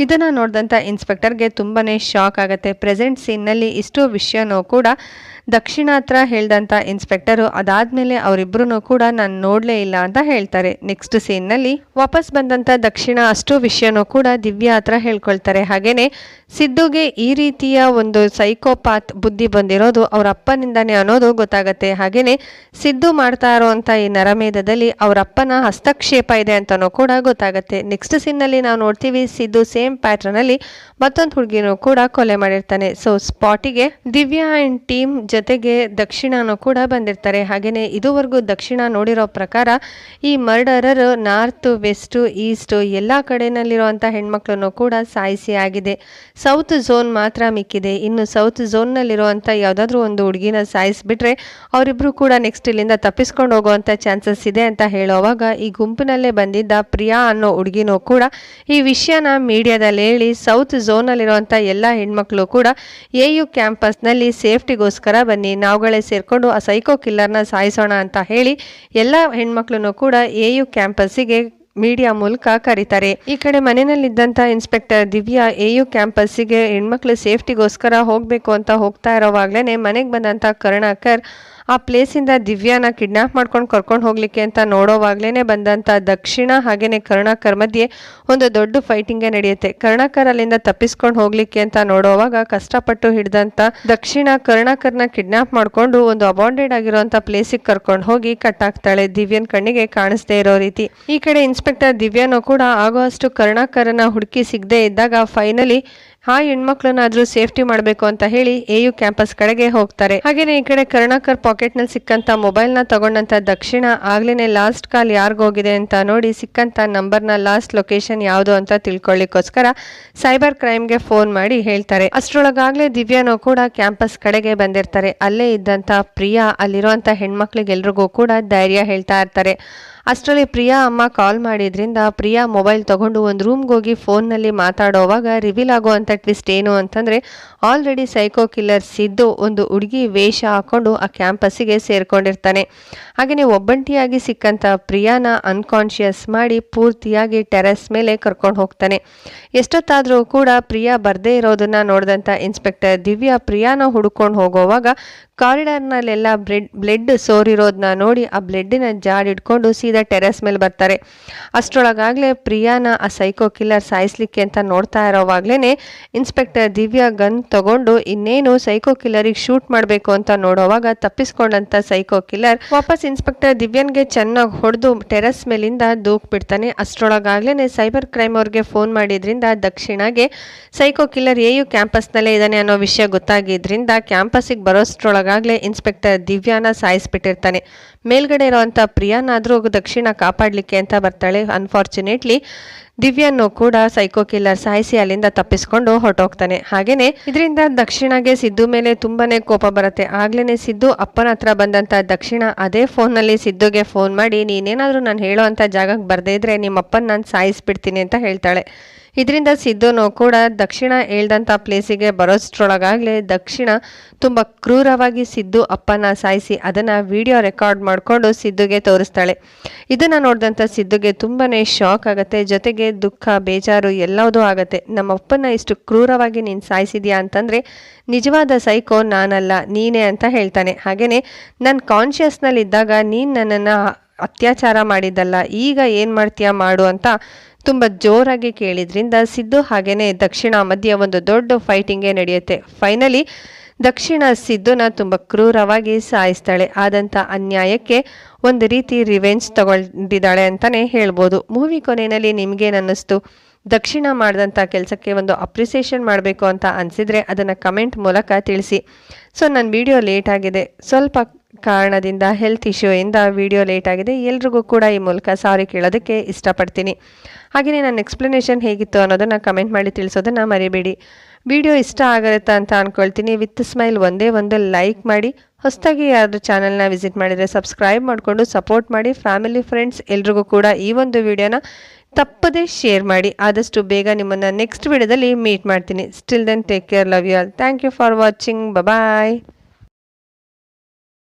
ಇದನ್ನು ನೋಡಿದಂಥ ಇನ್ಸ್ಪೆಕ್ಟರ್ಗೆ ತುಂಬಾ ಶಾಕ್ ಆಗುತ್ತೆ. ಪ್ರೆಸೆಂಟ್ ಸೀನ್ನಲ್ಲಿ ಇಷ್ಟು ವಿಷಯನೂ ಕೂಡ ದಕ್ಷಿಣ ಹತ್ರ ಹೇಳ್ದಂಥ ಇನ್ಸ್ಪೆಕ್ಟರು ಅದಾದ್ಮೇಲೆ ಅವರಿಬ್ರು ಕೂಡ ನಾನು ನೋಡಲೇ ಇಲ್ಲ ಅಂತ ಹೇಳ್ತಾರೆ. ನೆಕ್ಸ್ಟ್ ಸೀನ್ನಲ್ಲಿ ವಾಪಸ್ ಬಂದಂಥ ದಕ್ಷಿಣ ಅಷ್ಟು ವಿಷಯನೂ ಕೂಡ ದಿವ್ಯಾ ಹತ್ರ ಹೇಳ್ಕೊಳ್ತಾರೆ. ಹಾಗೆಯೇ ಸಿದ್ದುಗೆ ಈ ರೀತಿಯ ಒಂದು ಸೈಕೋಪಾತ್ ಬುದ್ಧಿ ಬಂದಿರೋದು ಅವರ ಅಪ್ಪನಿಂದನೇ ಅನ್ನೋದು ಗೊತ್ತಾಗತ್ತೆ. ಹಾಗೆಯೇ ಸಿದ್ದು ಮಾಡ್ತಾ ಇರುವಂಥ ಈ ನರಮೇಧದಲ್ಲಿ ಅವರ ಅಪ್ಪನ ಹಸ್ತಕ್ಷೇಪ ಇದೆ ಅಂತನೂ ಕೂಡ ಗೊತ್ತಾಗತ್ತೆ. ನೆಕ್ಸ್ಟ್ ಸೀನ್ನಲ್ಲಿ ನಾವು ನೋಡ್ತೀವಿ ಸಿದ್ದು ಸೇಮ್ ಪ್ಯಾಟ್ರನಲ್ಲಿ ಮತ್ತೊಂದು ಹುಡುಗಿನೂ ಕೂಡ ಕೊಲೆ ಮಾಡಿರ್ತಾನೆ. ಸೊ ಸ್ಪಾಟಿಗೆ ದಿವ್ಯಾ ಆ್ಯಂಡ್ ಟೀಮ್ ಜೊತೆಗೆ ದಕ್ಷಿಣನೂ ಕೂಡ ಬಂದಿರ್ತಾರೆ. ಹಾಗೆಯೇ ಇದುವರೆಗೂ ದಕ್ಷಿಣ ನೋಡಿರೋ ಪ್ರಕಾರ ಈ ಮರ್ಡರರ್ ನಾರ್ತ್ ವೆಸ್ಟು ಈಸ್ಟು ಎಲ್ಲ ಕಡೆನಲ್ಲಿರುವಂಥ ಹೆಣ್ಮಕ್ಳನ್ನು ಕೂಡ ಸಾಯಿಸಿ ಆಗಿದೆ. ಸೌತ್ ಝೋನ್ ಮಾತ್ರ ಮಿಕ್ಕಿದೆ. ಇನ್ನು ಸೌತ್ ಝೋನ್ನಲ್ಲಿರುವಂಥ ಯಾವುದಾದ್ರೂ ಒಂದು ಹುಡುಗಿನ ಸಾಯಿಸಿಬಿಟ್ರೆ ಅವರಿಬ್ಬರು ಕೂಡ ನೆಕ್ಸ್ಟ್ ಇಲ್ಲಿಂದ ತಪ್ಪಿಸ್ಕೊಂಡು ಹೋಗುವಂಥ ಚಾನ್ಸಸ್ ಇದೆ ಅಂತ ಹೇಳೋವಾಗ ಈ ಗುಂಪಿನಲ್ಲೇ ಬಂದಿದ್ದ ಪ್ರಿಯಾ ಅನ್ನೋ ಹುಡುಗಿನೂ ಕೂಡ ಈ ವಿಷಯನ ಮೀಡಿಯಾದಲ್ಲಿ ಹೇಳಿ ಸೌತ್ ಝೋನಲ್ಲಿರುವಂಥ ಎಲ್ಲ ಹೆಣ್ಮಕ್ಳು ಕೂಡ ಎ ಯು ಕ್ಯಾಂಪಸ್ನಲ್ಲಿ ಸೇಫ್ಟಿಗೋಸ್ಕರ ಬನ್ನಿ, ನಾವುಗಳೇ ಸೇರಿಕೊಂಡು ಆ ಸೈಕೋ ಕಿಲ್ಲರ್ನ ಸಾಯಿಸೋಣ ಅಂತ ಹೇಳಿ ಎಲ್ಲ ಹೆಣ್ಮಕ್ಳನ್ನು ಕೂಡ ಎ ಯು ಕ್ಯಾಂಪಸ್ಸಿಗೆ ಮೀಡಿಯಾ ಮೂಲಕ ಕರೀತಾರೆ. ಈ ಕಡೆ ಮನೆಯಲ್ಲಿದ್ದಂಥ ಇನ್ಸ್ಪೆಕ್ಟರ್ ದಿವ್ಯಾ ಎ ಯು ಕ್ಯಾಂಪಸ್ಸಿಗೆ ಹೆಣ್ಮಕ್ಳು ಸೇಫ್ಟಿಗೋಸ್ಕರ ಹೋಗಬೇಕು ಅಂತ ಹೋಗ್ತಾ ಇರೋವಾಗ್ಲೇ ಮನೆಗೆ ಬಂದಂಥ ಕರುಣಾಕರ್ ಆ ಪ್ಲೇಸಿಂದ ದಿವ್ಯಾನ ಕಿಡ್ನಾಪ್ ಮಾಡ್ಕೊಂಡು ಕರ್ಕೊಂಡು ಹೋಗ್ಲಿಕ್ಕೆ ಅಂತ ನೋಡೋವಾಗ್ಲೇ ಬಂದಂಥ ದಕ್ಷಿಣ ಹಾಗೇನೆ ಕರುಣಾಕರ್ ಮಧ್ಯೆ ಒಂದು ದೊಡ್ಡ ಫೈಟಿಂಗೇ ನಡೆಯುತ್ತೆ. ಕರುಣಾಕರ್ ಅಲ್ಲಿಂದ ತಪ್ಪಿಸ್ಕೊಂಡು ಹೋಗ್ಲಿಕ್ಕೆ ಅಂತ ನೋಡೋವಾಗ ಕಷ್ಟಪಟ್ಟು ಹಿಡಿದಂಥ ದಕ್ಷಿಣ ಕರುಣಾಕರ್ನ ಕಿಡ್ನಾಪ್ ಮಾಡ್ಕೊಂಡು ಒಂದು ಅಬಾಂಡೆಡ್ ಆಗಿರುವಂಥ ಪ್ಲೇಸಿಗೆ ಕರ್ಕೊಂಡು ಹೋಗಿ ಕಟ್ಟಾಕ್ತಾಳೆ. ದಿವ್ಯನ್ ಕಣ್ಣಿಗೆ ಕಾಣಿಸ್ದೇ ಇರೋ ರೀತಿ. ಈ ಕಡೆ ಇನ್ಸ್ಪೆಕ್ಟರ್ ದಿವ್ಯಾನು ಕೂಡ ಆಗೋ ಅಷ್ಟು ಕರುಣಾಕರನ ಹುಡುಕಿ ಸಿಗದೆ ಇದ್ದಾಗ ಫೈನಲಿ ಆ ಹೆಣ್ಮಕ್ಳನ್ನಾದ್ರೂ ಸೇಫ್ಟಿ ಮಾಡಬೇಕು ಅಂತ ಹೇಳಿ ಎ ಯು ಕ್ಯಾಂಪಸ್ ಕಡೆಗೆ ಹೋಗ್ತಾರೆ. ಹಾಗೇನೆ ಈ ಕಡೆ ಕರುಣಾಕರ್ ಪಾಕೆಟ್ನಲ್ಲಿ ಸಿಕ್ಕಂತ ಮೊಬೈಲ್ನ ತಗೊಂಡಂತ ದಕ್ಷಿಣ ಆಗ್ಲೇನೆ ಲಾಸ್ಟ್ ಕಾಲ್ ಯಾರಿಗೋಗಿದೆ ಅಂತ ನೋಡಿ ಸಿಕ್ಕಂತ ನಂಬರ್ನ ಲಾಸ್ಟ್ ಲೊಕೇಶನ್ ಯಾವುದು ಅಂತ ತಿಳ್ಕೊಳ್ಳಿಕ್ಕೋಸ್ಕರ ಸೈಬರ್ ಕ್ರೈಮ್ಗೆ ಫೋನ್ ಮಾಡಿ ಹೇಳ್ತಾರೆ. ಅಷ್ಟರೊಳಗಾಗ್ಲೇ ದಿವ್ಯಾನೂ ಕೂಡ ಕ್ಯಾಂಪಸ್ ಕಡೆಗೆ ಬಂದಿರ್ತಾರೆ. ಅಲ್ಲೇ ಇದ್ದಂತ ಪ್ರಿಯಾ ಅಲ್ಲಿರುವಂತ ಹೆಣ್ಮಕ್ಳಿಗೆಲ್ರಿಗೂ ಕೂಡ ಧೈರ್ಯ ಹೇಳ್ತಾ ಇರ್ತಾರೆ. ಅಷ್ಟರಲ್ಲಿ ಪ್ರಿಯಾ ಅಮ್ಮ ಕಾಲ್ ಮಾಡಿದ್ರಿಂದ, ಪ್ರಿಯಾ, ಮೊಬೈಲ್ ತಗೊಂಡು ಒಂದು ರೂಮ್ಗೆ ಹೋಗಿ ಫೋನ್ನಲ್ಲಿ ಮಾತಾಡೋವಾಗ ರಿವೀಲ್ ಆಗುವಂಥ ಟ್ವಿಸ್ಟ್ ಏನು ಅಂತಂದರೆ, ಆಲ್ರೆಡಿ ಸೈಕೋ ಕಿಲ್ಲರ್ ಸಿದ್ದು ಒಂದು ಹುಡುಗಿ ವೇಷ ಹಾಕೊಂಡು ಆ ಕ್ಯಾಂಪಸ್ಸಿಗೆ ಸೇರ್ಕೊಂಡಿರ್ತಾನೆ. ಹಾಗೆಯೇ ಒಬ್ಬಂಟಿಯಾಗಿ ಸಿಕ್ಕಂಥ ಪ್ರಿಯಾನ ಅನ್ಕಾನ್ಷಿಯಸ್ ಮಾಡಿ ಪೂರ್ತಿಯಾಗಿ ಟೆರೆಸ್ ಮೇಲೆ ಕರ್ಕೊಂಡು ಹೋಗ್ತಾನೆ. ಎಷ್ಟೊತ್ತಾದರೂ ಕೂಡ ಪ್ರಿಯಾ ಬರದೇ ಇರೋದನ್ನು ನೋಡಿದಂಥ ಇನ್ಸ್ಪೆಕ್ಟರ್ ದಿವ್ಯಾ ಪ್ರಿಯಾನ ಹುಡುಕೊಂಡು ಹೋಗೋವಾಗ ಕಾರಿಡಾರ್ನಲ್ಲೆಲ್ಲ ಬ್ರೆಡ್, ಬ್ಲೆಡ್ ಸೋರಿರೋದನ್ನ ನೋಡಿ ಆ ಬ್ಲೆಡ್ಡಿನ ಜಾಡ್ ಇಟ್ಕೊಂಡು ಸೀದಾ ಟೆರೆಸ್ ಮೇಲೆ ಬರ್ತಾರೆ. ಅಷ್ಟರೊಳಗಾಗಲೇ ಪ್ರಿಯಾನ ಆ ಸೈಕೋ ಕಿಲ್ಲರ್ ಸಾಯಿಸ್ಲಿಕ್ಕೆ ಅಂತ ನೋಡ್ತಾ ಇರೋವಾಗ್ಲೇ ಇನ್ಸ್ಪೆಕ್ಟರ್ ದಿವ್ಯಾ ಗನ್ ತಗೊಂಡು ಇನ್ನೇನು ಸೈಕೋ ಕಿಲ್ಲರಿಗೆ ಶೂಟ್ ಮಾಡಬೇಕು ಅಂತ ನೋಡೋವಾಗ ತಪ್ಪಿಸ್ಕೊಂಡಂತ ಸೈಕೋ ಕಿಲ್ಲರ್ ವಾಪಸ್ ಇನ್ಸ್ಪೆಕ್ಟರ್ ದಿವ್ಯನ್ಗೆ ಚೆನ್ನಾಗಿ ಹೊಡೆದು ಟೆರೆಸ್ ಮೇಲಿಂದ ದೂಕ್ ಬಿಡ್ತಾನೆ. ಅಷ್ಟರೊಳಗಾಗ್ಲೇ ಸೈಬರ್ ಕ್ರೈಮ್ ಅವ್ರಿಗೆ ಫೋನ್ ಮಾಡಿದ್ರಿಂದ ದಕ್ಷಿಣಗೆ ಸೈಕೋ ಕಿಲ್ಲರ್ ಎಯು ಕ್ಯಾಂಪಸ್ನಲ್ಲೇ ಇದ್ದಾನೆ ಅನ್ನೋ ವಿಷಯ ಗೊತ್ತಾಗಿದ್ರಿಂದ ಕ್ಯಾಂಪಸ್ಸಿಗೆ ಬರೋಷ್ಟ್ರೊಳಗಾಗಲೇ ಇನ್ಸ್ಪೆಕ್ಟರ್ ದಿವ್ಯಾನ ಸಾಯಿಸ್ಬಿಟ್ಟಿರ್ತಾನೆ. ಮೇಲ್ಗಡೆ ಇರೋವಂಥ ಪ್ರಿಯಾನಾದರೂ ದಕ್ಷಿಣ ಕಾಪಾಡಲಿಕ್ಕೆ ಅಂತ ಬರ್ತಾಳೆ. ಅನ್ಫಾರ್ಚುನೇಟ್ಲಿ ದಿವ್ಯನ್ನು ಕೂಡ ಸೈಕೋ ಕಿಲ್ಲರ್ ಸಾಯಿಸಿ ಅಲ್ಲಿಂದ ತಪ್ಪಿಸ್ಕೊಂಡು ಹೊರಟೋಗ್ತಾನೆ. ಹಾಗೇನೆ ಇದರಿಂದ ದಕ್ಷಿಣಗೆ ಸಿದ್ದು ಮೇಲೆ ತುಂಬಾನೇ ಕೋಪ ಬರುತ್ತೆ. ಆಗ್ಲೇ ಸಿದ್ದು ಅಪ್ಪನ ಹತ್ರ ಬಂದಂತ ದಕ್ಷಿಣ ಅದೇ ಫೋನ್ನಲ್ಲಿ ಸಿದ್ದುಗೆ ಫೋನ್ ಮಾಡಿ, ನೀನೇನಾದರೂ ನಾನು ಹೇಳೋ ಅಂತ ಜಾಗಕ್ಕೆ ಬರ್ದೇ ಇದ್ರೆ ನಿಮ್ಮ ಅಪ್ಪನ ನಾನು ಸಾಯಿಸ್ಬಿಡ್ತೀನಿ ಅಂತ ಹೇಳ್ತಾಳೆ. ಇದರಿಂದ ಸಿದ್ದುನು ಕೂಡ ದಕ್ಷಿಣ ಹೇಳ್ದಂಥ ಪ್ಲೇಸಿಗೆ ಬರೋಷ್ಟ್ರೊಳಗಾಗಲೇ ದಕ್ಷಿಣ ತುಂಬ ಕ್ರೂರವಾಗಿ ಸಿದ್ದು ಅಪ್ಪನ ಸಾಯಿಸಿ ಅದನ್ನು ವಿಡಿಯೋ ರೆಕಾರ್ಡ್ ಮಾಡಿಕೊಂಡು ಸಿದ್ದುಗೆ ತೋರಿಸ್ತಾಳೆ. ಇದನ್ನು ನೋಡಿದಂಥ ಸಿದ್ದುಗೆ ತುಂಬಾ ಶಾಕ್ ಆಗುತ್ತೆ. ಜೊತೆಗೆ ದುಃಖ, ಬೇಜಾರು ಎಲ್ಲದೂ ಆಗುತ್ತೆ. ನಮ್ಮ ಅಪ್ಪನ ಇಷ್ಟು ಕ್ರೂರವಾಗಿ ನೀನು ಸಾಯಿಸಿದ್ಯಾ ಅಂತಂದರೆ, ನಿಜವಾದ ಸೈಕೋ ನಾನಲ್ಲ, ನೀನೇ ಅಂತ ಹೇಳ್ತಾನೆ. ಹಾಗೆಯೇ ನನ್ನ ಕಾನ್ಷಿಯಸ್ನಲ್ಲಿದ್ದಾಗ ನೀನು ನನ್ನನ್ನು ಅತ್ಯಾಚಾರ ಮಾಡಿದ್ದಲ್ಲ, ಈಗ ಏನು ಮಾಡ್ತೀಯಾ ಮಾಡು ಅಂತ ತುಂಬ ಜೋರಾಗಿ ಕೇಳಿದ್ರಿಂದ ಸಿದ್ದು ಹಾಗೆಯೇ ದಕ್ಷಿಣ ಮಧ್ಯೆ ಒಂದು ದೊಡ್ಡ ಫೈಟಿಂಗೇ ನಡೆಯುತ್ತೆ. ಫೈನಲಿ ದಕ್ಷಿಣ ಸಿದ್ದುನ ತುಂಬ ಕ್ರೂರವಾಗಿ ಸಾಯಿಸ್ತಾಳೆ. ಆದಂಥ ಅನ್ಯಾಯಕ್ಕೆ ಒಂದು ರೀತಿ ರಿವೆಂಜ್ ತಗೊಂಡಿದ್ದಾಳೆ ಅಂತಲೇ ಹೇಳ್ಬೋದು. ಮೂವಿ ಕೊನೆಯಲ್ಲಿ ನಿಮಗೇನನ್ನಿಸ್ತು ದಕ್ಷಿಣ ಮಾಡಿದಂಥ ಕೆಲಸಕ್ಕೆ ಒಂದು ಅಪ್ರಿಸಿಯೇಷನ್ ಮಾಡಬೇಕು ಅಂತ ಅನಿಸಿದರೆ ಅದನ್ನು ಕಮೆಂಟ್ ಮೂಲಕ ತಿಳಿಸಿ. ಸೊ ನನ್ನ ವಿಡಿಯೋ ಲೇಟ್ ಆಗಿದೆ. ಸ್ವಲ್ಪ ಕಾರಣದಿಂದ ಹೆಲ್ತ್ ಇಶ್ಯೂಯಿಂದ ವಿಡಿಯೋ ಲೇಟ್ ಆಗಿದೆ. ಎಲ್ರಿಗೂ ಕೂಡ ಈ ಮೂಲಕ ಸಾರಿ ಕೇಳೋದಕ್ಕೆ ಇಷ್ಟಪಡ್ತೀನಿ. ಹಾಗೆಯೇ ನನ್ನ ಎಕ್ಸ್ಪ್ಲನೇಷನ್ ಹೇಗಿತ್ತು ಅನ್ನೋದನ್ನು ಕಮೆಂಟ್ ಮಾಡಿ ತಿಳಿಸೋದನ್ನು ಮರಿಬೇಡಿ. ವಿಡಿಯೋ ಇಷ್ಟ ಆಗುತ್ತೆ ಅಂತ ಅಂದ್ಕೊಳ್ತೀನಿ ವಿತ್ ಸ್ಮೈಲ್ ಒಂದೇ ಒಂದು ಲೈಕ್ ಮಾಡಿ. ಹೊಸದಾಗಿ ಯಾರಾದರೂ ಚಾನಲ್ನ ವಿಸಿಟ್ ಮಾಡಿದರೆ ಸಬ್ಸ್ಕ್ರೈಬ್ ಮಾಡಿಕೊಂಡು ಸಪೋರ್ಟ್ ಮಾಡಿ. ಫ್ಯಾಮಿಲಿ ಫ್ರೆಂಡ್ಸ್ ಎಲ್ರಿಗೂ ಕೂಡ ಈ ಒಂದು ವಿಡಿಯೋನ ತಪ್ಪದೇ ಶೇರ್ ಮಾಡಿ. ಆದಷ್ಟು ಬೇಗ ನಿಮ್ಮನ್ನು ನೆಕ್ಸ್ಟ್ ವಿಡಿಯೋದಲ್ಲಿ ಮೀಟ್ ಮಾಡ್ತೀನಿ. Still then take care love you all thank you for watching bye